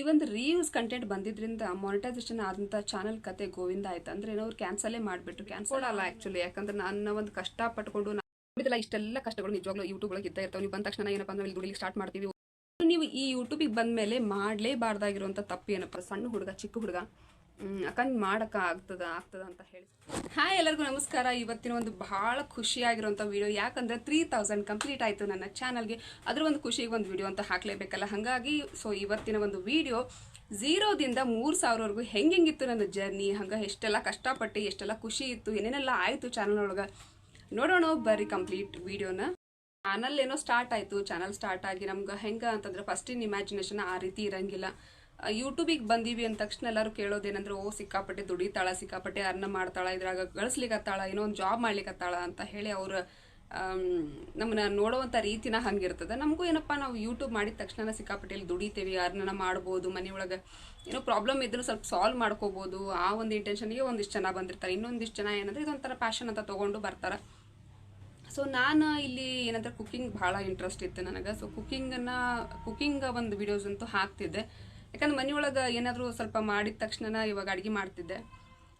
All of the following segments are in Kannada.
ಈ ಒಂದು ರೀಯೂಸ್ ಕಂಟೆಂಟ್ ಬಂದಿದ್ರಿಂದ ಮಾನಿಟೈಸೇಷನ್ ಆದಂಥ ಚಾನಲ್ ಕತೆ ಗೋವಿಂದ ಆಯ್ತು. ಅಂದ್ರೆ ಏನೋ ಅವ್ರು ಕ್ಯಾನ್ಸಲೇ ಮಾಡಿಬಿಟ್ರು. ಕ್ಯಾನ್ಸಲ್ ಅಲ್ಲ ಆ್ಯಕ್ಚುಲಿ ಯಾಕಂದ್ರೆ ನನ್ನ ಒಂದು ಕಷ್ಟ ಪಟ್ಕೊಂಡು ನೋಡಿದಲ್ಲ ಇಷ್ಟೆಲ್ಲ ಕಷ್ಟಗಳು ನಿಜವಾಗ್ಲೂ ಯೂಟ್ಯೂಬ್ ಒಳಗೆ ಇದ್ದ ಇರ್ತಾವೆ. ನೀವು ಬಂದ ತಕ್ಷಣ ಏನಪ್ಪ ಅಂದ್ರೆ ದುಡಿಲಿಕ್ಕೆ ಸ್ಟಾರ್ಟ್ ಮಾಡ್ತೀವಿ. ನೀವು ಈ ಯೂಟ್ಯೂಬಿಗೆ ಬಂದ ಮೇಲೆ ಮಾಡಲೇಬಾರ್ದಾಗಿರುವಂಥ ತಪ್ಪು ಏನಪ್ಪ? ಸಣ್ಣ ಹುಡುಗ ಚಿಕ್ಕ ಹುಡುಗ ಅಕ್ಕಂದು ಮಾಡಕ್ಕ ಆಗ್ತದ ಆಗ್ತದ ಅಂತ ಹೇಳಿ. ಹಾಯ್ ಎಲ್ಲರಿಗೂ ನಮಸ್ಕಾರ. ಇವತ್ತಿನ ಒಂದು ಬಹಳ ಖುಷಿಯಾಗಿರುವಂಥ ವಿಡಿಯೋ ಯಾಕಂದ್ರೆ ತ್ರೀ ತೌಸಂಡ್ ಕಂಪ್ಲೀಟ್ ಆಯಿತು ನನ್ನ ಚಾನಲ್ಗೆ ಅದ್ರ ಒಂದು ಖುಷಿಗೆ ಒಂದು ವಿಡಿಯೋ ಅಂತ ಹಾಕಲೇಬೇಕಲ್ಲ? ಹಾಗಾಗಿ ಸೊ ಇವತ್ತಿನ ಒಂದು ವಿಡಿಯೋ ಝೀರೋದಿಂದ ಮೂರು ಸಾವಿರವರೆಗೂ ಹೆಂಗಿತ್ತು ನನ್ನ ಜರ್ನಿ ಹಂಗೆ ಎಷ್ಟೆಲ್ಲ ಕಷ್ಟಪಟ್ಟು, ಎಷ್ಟೆಲ್ಲ ಖುಷಿ ಇತ್ತು, ಏನೇನೆಲ್ಲ ಆಯಿತು ಚಾನಲ್ ಒಳಗೆ ನೋಡೋಣ ಬರ್ರಿ ಕಂಪ್ಲೀಟ್ ವಿಡಿಯೋನ ಚಾನಲ್ ಏನೋ ಸ್ಟಾರ್ಟ್ ಆಯಿತು. ಚಾನಲ್ ಸ್ಟಾರ್ಟ್ ಆಗಿ ನಮ್ಗೆ ಹೆಂಗೆ ಅಂತಂದ್ರೆ ಫಸ್ಟಿನ ಇಮ್ಯಾಜಿನೇಷನ್ ಆ ರೀತಿ ಇರಂಗಿಲ್ಲ. ಯೂಟ್ಯೂಬಿಗೆ ಬಂದೀವಿ ಅಂದ ತಕ್ಷಣ ಎಲ್ಲರೂ ಕೇಳೋದೇನಂದ್ರೆ, ಓ, ಸಿಕ್ಕಾಪಟ್ಟೆ ದುಡಿತಾಳ, ಸಿಕ್ಕಾಪಟ್ಟೆ ಅರ್ನ ಮಾಡ್ತಾಳ, ಇದ್ರಾಗ ಗಳಿಸ್ಲಿಕ್ಕತ್ತಾಳ ಏನೋ ಒಂದು ಜಾಬ್ ಮಾಡ್ಲಿಕ್ಕತ್ತಾಳ ಅಂತ ಹೇಳಿ ಅವ್ರು ನಮ್ಮನ್ನ ನೋಡುವಂಥ ರೀತಿನ ಹಂಗಿರ್ತದೆ. ನಮಗೂ ಏನಪ್ಪ, ನಾವು ಯೂಟ್ಯೂಬ್ ಮಾಡಿದ ತಕ್ಷಣ ಸಿಕ್ಕಾಪಟ್ಟೆ ಇಲ್ಲಿ ದುಡಿತೇವಿ ಅರ್ನ ಮಾಡ್ಬೋದು ಮನೆಯೊಳಗೆ ಏನೋ ಪ್ರಾಬ್ಲಮ್ ಇದ್ರೂ ಸ್ವಲ್ಪ ಸಾಲ್ವ್ ಮಾಡ್ಕೋಬೋದು, ಆ ಒಂದು ಇಂಟೆನ್ಷನ್ಗೆ ಒಂದಿಷ್ಟು ಜನ ಬಂದಿರ್ತಾರೆ. ಇನ್ನೊಂದಿಷ್ಟು ಜನ ಏನಂದ್ರೆ ಇದೊಂಥರ ಪ್ಯಾಷನ್ ಅಂತ ತೊಗೊಂಡು ಬರ್ತಾರೆ. ಸೊ ನಾನು ಇಲ್ಲಿ ಏನಂದ್ರೆ ಕುಕ್ಕಿಂಗ್ ಭಾಳ ಇಂಟ್ರೆಸ್ಟ್ ಇತ್ತು ನನಗೆ. ಸೊ ಕುಕ್ಕಿಂಗನ್ನು ಕುಕ್ಕಿಂಗ್ ಒಂದು ವಿಡಿಯೋಸ್ ಅಂತೂ ಹಾಕ್ತಿದ್ದೆ. ಯಾಕಂದ್ರೆ ಮನೆಯೊಳಗೆ ಏನಾದರೂ ಸ್ವಲ್ಪ ಮಾಡಿದ ತಕ್ಷಣ ಇವಾಗ ಅಡುಗೆ ಮಾಡ್ತಿದ್ದೆ.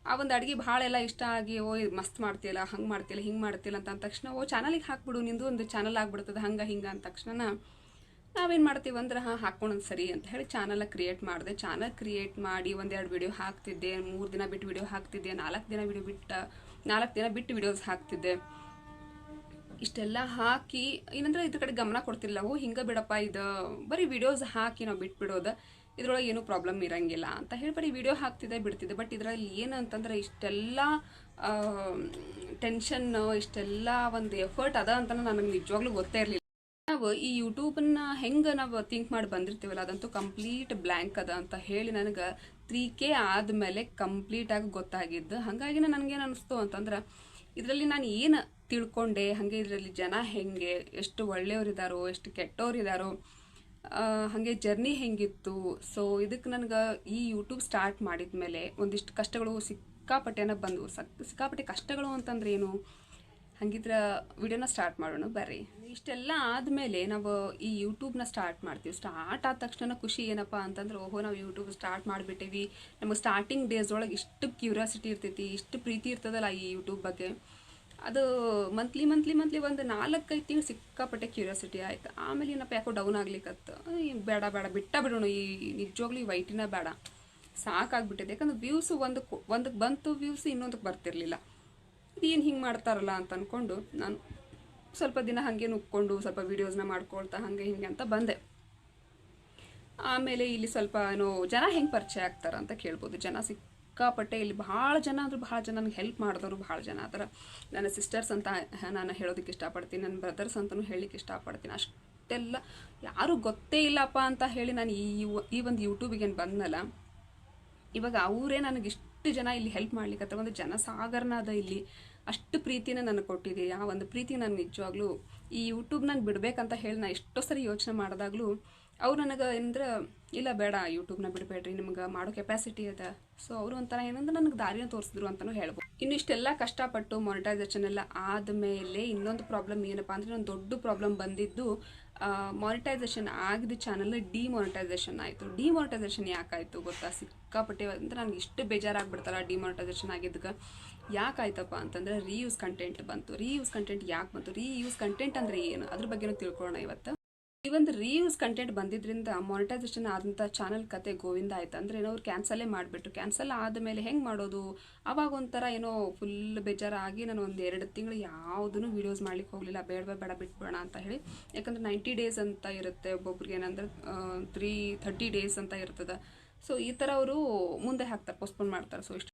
ಆ ಒಂದು ಅಡುಗೆ ಭಾಳ ಎಲ್ಲ ಇಷ್ಟ ಆಗಿ, ಓ ಮಸ್ತ್ ಮಾಡ್ತಿಲ್ಲ ಹಂಗೆ ಮಾಡ್ತಿಲ್ಲ ಹಿಂಗೆ ಮಾಡ್ತಿಲ್ಲ ಅಂತ ಅಂದ ತಕ್ಷಣ, ಓ ಚಾನಲಿಗೆ ಹಾಕ್ಬಿಡು, ನಿಂದು ಒಂದು ಚಾನಲ್ ಆಗ್ಬಿಡ್ತದೆ, ಹಂಗೆ, ಹಿಂಗೆ ಅಂದ ತಕ್ಷಣ ನಾವೇನು ಮಾಡ್ತೀವಿ ಅಂದ್ರೆ, ಹಾಂ ಹಾಕ್ಕೊಳೋದು ಸರಿ ಅಂತ ಹೇಳಿ ಚಾನಲ ಕ್ರಿಯೇಟ್ ಮಾಡಿದೆ. ಚಾನಲ್ ಕ್ರಿಯೇಟ್ ಮಾಡಿ ಒಂದೆರಡು ವಿಡಿಯೋ ಹಾಕ್ತಿದ್ದೆ, ಮೂರು ದಿನ ಬಿಟ್ಟು ವಿಡಿಯೋ ಹಾಕ್ತಿದ್ದೆ, ನಾಲ್ಕು ದಿನ ವಿಡಿಯೋ ಬಿಟ್ಟು, ನಾಲ್ಕು ದಿನ ಬಿಟ್ಟು ವಿಡಿಯೋಸ್ ಹಾಕ್ತಿದ್ದೆ. ಇಷ್ಟೆಲ್ಲ ಹಾಕಿ, ಏನಂದ್ರೆ ಇದ್ರ ಕಡೆ ಗಮನ ಕೊಡ್ತಿಲ್ಲ ಓ, ಹಿಂಗೆ ಬಿಡಪ್ಪ, ಇದು ಬರೀ ವಿಡಿಯೋಸ್ ಹಾಕಿ ನಾವು ಬಿಟ್ಬಿಡೋದು. ಇದ್ರೊಳಗೆ ಏನೂ ಪ್ರಾಬ್ಲಮ್ ಇರಂಗಿಲ್ಲ ಅಂತ ಹೇಳಿ ಬರೀ ವಿಡಿಯೋ ಹಾಕ್ತಿದ್ದೆ, ಬಿಡ್ತಿದ್ದೆ. ಬಟ್ ಇದರಲ್ಲಿ ಏನಂತಂದ್ರೆ ಇಷ್ಟೆಲ್ಲ ಟೆನ್ಷನ್ ಇಷ್ಟೆಲ್ಲ ಒಂದು ಎಫರ್ಟ್ ಅದ ಅಂತ ನನಗೆ ನಿಜವಾಗ್ಲೂ ಗೊತ್ತೇ ಇರಲಿಲ್ಲ. ನಾವು ಈ ಯೂಟ್ಯೂಬನ್ನ ಹೆಂಗೆ ನಾವು ಥಿಂಕ್ ಮಾಡಿ ಬಂದಿರ್ತೀವಲ್ಲ, ಅದಂತೂ ಕಂಪ್ಲೀಟ್ ಬ್ಲ್ಯಾಂಕ್ ಅದ ಅಂತ ಹೇಳಿ ನನಗೆ ತ್ರೀ ಕೆ ಆದಮೇಲೆ ಕಂಪ್ಲೀಟಾಗಿ ಗೊತ್ತಾಗಿದ್ದು. ಹಾಗಾಗಿ ನನಗೇನು ಅನಿಸ್ತು ಅಂತಂದ್ರೆ, ಇದರಲ್ಲಿ ನಾನು ಏನು ತಿಳ್ಕೊಂಡೆ, ಹಾಗೆ ಇದರಲ್ಲಿ ಜನ ಹೆಂಗೆ, ಎಷ್ಟು ಒಳ್ಳೆಯವರಿದ್ದಾರೋ ಎಷ್ಟು ಕೆಟ್ಟವರಿದ್ದಾರೋ ಹಾಗೆ ಜರ್ನಿ ಹೆಂಗಿತ್ತು. ಸೊ ಇದಕ್ಕೆ ನನಗೆ ಈ ಯೂಟ್ಯೂಬ್ ಸ್ಟಾರ್ಟ್ ಮಾಡಿದ ಮೇಲೆ ಒಂದಿಷ್ಟು ಕಷ್ಟಗಳು ಸಿಕ್ಕಾಪಟ್ಟೆನ ಬಂದವು. ಸಕ್ ಸಿಕ್ಕಾಪಟ್ಟೆ ಕಷ್ಟಗಳು ಅಂತಂದ್ರೆ ಏನು? ಹಂಗಿದ್ರೆ ವಿಡಿಯೋನ ಸ್ಟಾರ್ಟ್ ಮಾಡೋಣ, ಬರ್ರಿ. ಇಷ್ಟೆಲ್ಲ ಆದಮೇಲೆ ನಾವು ಈ ಯೂಟ್ಯೂಬ್ನ ಸ್ಟಾರ್ಟ್ ಮಾಡ್ತೀವಿ. ಸ್ಟಾರ್ಟ್ ಆದ ತಕ್ಷಣ ಖುಷಿ ಏನಪ್ಪ ಅಂತಂದ್ರೆ, ಓಹೋ, ನಾವು ಯೂಟ್ಯೂಬ್ ಸ್ಟಾರ್ಟ್ ಮಾಡಿಬಿಟ್ಟೀವಿ. ನಮಗೆ ಸ್ಟಾರ್ಟಿಂಗ್ ಡೇಸ್ ಒಳಗೆ ಇಷ್ಟು ಕ್ಯೂರಿಯಾಸಿಟಿ ಇರ್ತೈತಿ, ಇಷ್ಟು ಪ್ರೀತಿ ಇರ್ತದಲ್ಲ ಈ ಯೂಟ್ಯೂಬ್ ಬಗ್ಗೆ. ಅದು ಮಂತ್ಲಿ ಮಂತ್ಲಿ ಮಂತ್ಲಿ ಒಂದು ನಾಲ್ಕೈದು ತಿಂಗಳು ಸಿಕ್ಕಾಪಟ್ಟೆ ಕ್ಯೂರಿಯಾಸಿಟಿ ಆಯ್ತು. ಆಮೇಲೆ ಏನಪ್ಪ ಯಾಕೋ ಡೌನ್ ಆಗ್ಲಿಕ್ಕತ್ತು ಬೇಡ ಬೇಡ, ಬಿಟ್ಟ ಬಿಡೋಣ. ಈ ನಿಜವಾಗ್ಲೂ ಈ ವೈಟಿನ ಬೇಡ. ಸಾಕಾಗ್ಬಿಟ್ಟಿದೆ. ಯಾಕಂದ್ರೆ ವ್ಯೂಸ್ ಒಂದು ಒಂದಕ್ಕೆ ಬಂತು ವ್ಯೂಸ್ ಇನ್ನೊಂದಕ್ಕೆ ಬರ್ತಿರ್ಲಿಲ್ಲ. ಇದೇನು ಹಿಂಗೆ ಮಾಡ್ತಾರಲ್ಲ ಅಂತ ಅಂದ್ಕೊಂಡು ನಾನು ಸ್ವಲ್ಪ ದಿನ ಹಾಗೆ ನುಕ್ಕೊಂಡು ಸ್ವಲ್ಪ ವೀಡಿಯೋಸ್ನ ಮಾಡ್ಕೊಳ್ತಾ ಹಾಗೆ ಹಿಂಗೆ ಅಂತ ಬಂದೆ. ಆಮೇಲೆ ಇಲ್ಲಿ ಸ್ವಲ್ಪ ಏನೋ ಜನ ಹೆಂಗೆ ಪರಿಚಯ ಆಗ್ತಾರ ಅಂತ ಕೇಳ್ಬೋದು. ಜನ ಸಿಕ್ಕಾಪಟ್ಟೆ ಇಲ್ಲಿ ಭಾಳ ಜನ ಅಂದ್ರೆ ಭಾಳ ಜನ ನನಗೆ ಹೆಲ್ಪ್ ಮಾಡಿದವರು ಭಾಳ ಜನ ಅದರ ನನ್ನ ಸಿಸ್ಟರ್ಸ್ ಅಂತ ನಾನು ಹೇಳೋದಕ್ಕೆ ಇಷ್ಟಪಡ್ತೀನಿ, ನನ್ನ ಬ್ರದರ್ಸ್ ಅಂತಲೂ ಹೇಳಲಿಕ್ಕೆ ಇಷ್ಟಪಡ್ತೀನಿ. ಅಷ್ಟೆಲ್ಲ ಯಾರೂ ಗೊತ್ತೇ ಇಲ್ಲಪ್ಪ ಅಂತ ಹೇಳಿ ನಾನು ಈ ಈ ಒಂದು ಯೂಟ್ಯೂಬಿಗೆ ಏನು ಬಂದನಲ್ಲ, ಇವಾಗ ಅವರೇ ನನಗೆ ಇಷ್ಟು ಜನ ಇಲ್ಲಿ ಹೆಲ್ಪ್ ಮಾಡ್ಲಿಕ್ಕೆ ಒಂದು ಜನಸಾಗರನ ಅದ ಇಲ್ಲಿ ಅಷ್ಟು ಪ್ರೀತಿನ ನನಗೆ ಕೊಟ್ಟಿದೆ. ಆ ಒಂದು ಪ್ರೀತಿ ನಾನು ನಿಜವಾಗ್ಲೂ ಈ ಯೂಟ್ಯೂಬ್ ನಾನು ಬಿಡಬೇಕಂತ ಹೇಳಿ ನಾನು ಎಷ್ಟೋ ಸರಿ ಯೋಚನೆ ಮಾಡಿದಾಗಲೂ ಅವ್ರು ನನಗೆ ಏನಂದ್ರೆ, ಇಲ್ಲ ಬೇಡ ಯೂಟ್ಯೂಬ್ನ ಬಿಡಬೇಡ್ರಿ, ನಿಮ್ಗೆ ಮಾಡೋ ಕೆಪಾಸಿಟಿ ಅದ. ಸೊ ಅವರು ಒಂಥರ ಏನಂದ್ರೆ ನನಗೆ ದಾರಿನ ತೋರಿಸಿದ್ರು ಅಂತಲೂ ಹೇಳ್ಬೋದು. ಇನ್ನು ಇಷ್ಟೆಲ್ಲ ಕಷ್ಟಪಟ್ಟು ಮಾನಿಟೈಸೇಷನ್ ಎಲ್ಲ ಆದಮೇಲೆ ಇನ್ನೊಂದು ಪ್ರಾಬ್ಲಮ್ ಏನಪ್ಪ ಅಂದರೆ ಒಂದು ದೊಡ್ಡ ಪ್ರಾಬ್ಲಮ್ ಬಂದಿದ್ದು ಮಾನಿಟೈಸೇಷನ್ ಆಗಿದ್ದ ಚಾನಲ್ ಡಿಮಾನಿಟೈಸೇಷನ್ ಆಯಿತು. ಡಿಮಾನಿಟೈಸೇಷನ್ ಯಾಕಾಯಿತು ಗೊತ್ತಾ? ಸಿಕ್ಕಾಪಟ್ಟೆ ಅಂದ್ರೆ ನನಗೆ ಇಷ್ಟು ಬೇಜಾರಾಗ್ಬಿಡ್ತಲ್ಲ ಡಿಮಾನಿಟೈಸೇಷನ್ ಆಗಿದ್ದಕ್ಕೆ ಯಾಕಾಯ್ತಪ್ಪ ಅಂತಂದರೆ ರೀಯೂಸ್ ಕಂಟೆಂಟ್ ಬಂತು. ರೀಯೂಸ್ ಕಂಟೆಂಟ್ ಯಾಕೆ ಬಂತು? ರೀಯೂಸ್ ಕಂಟೆಂಟ್ ಅಂದರೆ ಏನು? ಅದ್ರ ಬಗ್ಗೆನೂ ತಿಳ್ಕೊಳ್ಳೋಣ ಇವತ್ತು. ಈ ಒಂದು ರೀಯೂಸ್ ಕಂಟೆಂಟ್ ಬಂದಿದ್ರಿಂದ ಮಾನಿಟೈಸೇಷನ್ ಆದಂಥ ಚಾನಲ್ ಕತೆ ಗೋವಿಂದ ಆಯ್ತು. ಅಂದ್ರೆ ಏನೋ ಅವ್ರು ಕ್ಯಾನ್ಸಲೇ ಮಾಡಿಬಿಟ್ರು. ಕ್ಯಾನ್ಸಲ್ ಆದಮೇಲೆ ಹೆಂಗೆ ಮಾಡೋದು? ಅವಾಗ ಒಂಥರ ಏನೋ ಫುಲ್ ಬೇಜಾರಾಗಿ ನಾನು ಒಂದು ಎರಡು ತಿಂಗಳು ಯಾವುದೂ ವೀಡಿಯೋಸ್ ಮಾಡ್ಲಿಕ್ಕೆ ಹೋಗಲಿಲ್ಲ. ಬೇಡ ಬೇಡ ಬಿಟ್ಬೇಡ ಅಂತ ಹೇಳಿ. ಯಾಕಂದ್ರೆ ನೈಂಟಿ ಡೇಸ್ ಅಂತ ಇರುತ್ತೆ ಒಬ್ಬೊಬ್ರಿಗೆ. ಏನಂದ್ರೆ ತ್ರೀ ಥರ್ಟಿ ಡೇಸ್ ಅಂತ ಇರ್ತದೆ. ಸೊ ಈ ಥರ ಅವರು ಮುಂದೆ ಹಾಕ್ತಾರೆ ಪೋಸ್ಟ್ಪೋನ್ ಮಾಡ್ತಾರೆ. ಸೊ ಇಷ್ಟು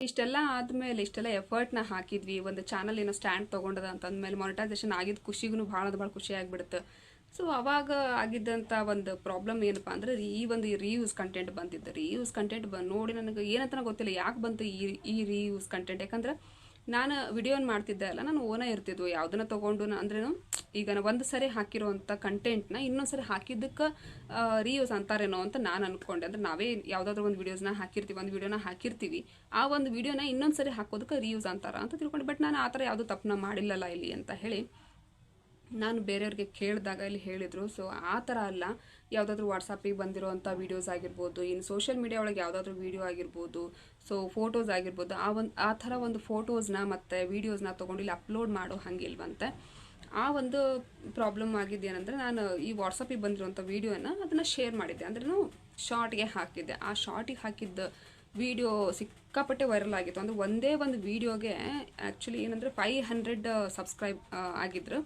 ಇಷ್ಟೆಲ್ಲ ಆದಮೇಲೆ, ಇಷ್ಟೆಲ್ಲ ಎಫರ್ಟ್ನ ಹಾಕಿದ್ವಿ. ಒಂದು ಚಾನಲ್ ಏನೋ ಸ್ಟ್ಯಾಂಡ್ ತೊಗೊಂಡದ ಅಂತಂದಮೇಲೆ ಮಾನಿಟೈಸೇಷನ್ ಆಗಿದ್ದ ಖುಷಿಗೂ ಭಾಳ ಭಾಳ ಖುಷಿ ಆಗಿಬಿಡುತ್ತೆ. ಸೊ ಅವಾಗ ಆಗಿದ್ದಂಥ ಒಂದು ಪ್ರಾಬ್ಲಮ್ ಏನಪ್ಪ ಅಂದರೆ, ಈ ಒಂದು ರೀಯೂಸ್ ಕಂಟೆಂಟ್ ಬಂದಿದ್ದು. ರೀಯೂಸ್ ಕಂಟೆಂಟ್ ಬ, ನೋಡಿ ನನಗೆ ಏನಂತ ಗೊತ್ತಿಲ್ಲ, ಯಾಕೆ ಬಂತು ಈ ಈ ರೀಯೂಸ್ ಕಂಟೆಂಟ್ ಯಾಕಂದ್ರೆ, ನಾನು ವಿಡಿಯೋನ ಮಾಡ್ತಿದ್ದೆ ಅಲ್ಲ, ನಾನು ಓನೇ ಇರ್ತಿದ್ವು. ಯಾವುದನ್ನ ತೊಗೊಂಡು ಅಂದ್ರೇನು, ಈಗ ಒಂದು ಸರಿ ಹಾಕಿರುವಂಥ ಕಂಟೆಂಟ್ನ ಇನ್ನೊಂದು ಸರಿ ಹಾಕಿದ್ದಕ್ಕೆ ರೀಯೂಸ್ ಅಂತಾರೇನೋ ಅಂತ ನಾನು ಅಂದ್ಕೊಂಡೆ ಅಂದ್ರೆ ನಾವೇ ಯಾವುದಾದ್ರೂ ಒಂದು ವೀಡಿಯೋಸ್ನ ಹಾಕಿರ್ತೀವಿ, ಒಂದು ವೀಡಿಯೋನ ಹಾಕಿರ್ತೀವಿ. ಆ ಒಂದು ವೀಡಿಯೋನ ಇನ್ನೊಂದು ಸರಿ ಹಾಕೋದಕ್ಕೆ ರೀಯೂಸ್ ಅಂತಾರ ಅಂತ ತಿಳ್ಕೊಂಡೆ. ಬಟ್ ನಾನು ಆ ಥರ ಯಾವುದೂ ತಪ್ಪನ್ನ ಮಾಡಿಲ್ಲಲ್ಲ ಇಲ್ಲಿ ಅಂತ ಹೇಳಿ ನಾನು ಬೇರೆಯವ್ರಿಗೆ ಕೇಳಿದಾಗ ಇಲ್ಲಿ ಹೇಳಿದರು. ಸೊ ಆ ಥರ ಅಲ್ಲ. ಯಾವುದಾದ್ರೂ ವಾಟ್ಸಪ್ಪಿಗೆ ಬಂದಿರೋವಂಥ ವೀಡಿಯೋಸ್ ಆಗಿರ್ಬೋದು ಇನ್ನು ಸೋಷಿಯಲ್ ಮೀಡಿಯಾ ಒಳಗೆ ಯಾವುದಾದ್ರೂ ವೀಡಿಯೋ ಆಗಿರ್ಬೋದು ಸೊ ಫೋಟೋಸ್ ಆಗಿರ್ಬೋದು, ಆ ಒಂದು, ಆ ಥರ ಒಂದು ಫೋಟೋಸ್ನ ಮತ್ತು ವೀಡಿಯೋಸ್ನ ತೊಗೊಂಡು ಇಲ್ಲಿ ಅಪ್ಲೋಡ್ ಮಾಡೋ ಹಂಗಿಲ್ವಂತೆ ಆ ಒಂದು ಪ್ರಾಬ್ಲಮ್ ಆಗಿದ್ದು ಏನಂದರೆ, ನಾನು ಈ ವಾಟ್ಸಪ್ಪಿಗೆ ಬಂದಿರುವಂಥ ವೀಡಿಯೋನ ಅದನ್ನು ಶೇರ್ ಮಾಡಿದ್ದೆ. ಅಂದ್ರೆ ಶಾರ್ಟ್ಗೆ ಹಾಕಿದ್ದೆ. ಆ ಶಾರ್ಟಿಗೆ ಹಾಕಿದ್ದ ವಿಡಿಯೋ ಸಿಕ್ಕಾಪಟ್ಟೆ ವೈರಲ್ ಆಗಿತ್ತು. ಅಂದರೆ ಒಂದೇ ಒಂದು ವೀಡಿಯೋಗೆ ಆ್ಯಕ್ಚುಲಿ ಏನಂದರೆ ಫೈ ಹಂಡ್ರೆಡ್ ಸಬ್ಸ್ಕ್ರೈಬ್ ಆಗಿದ್ರು.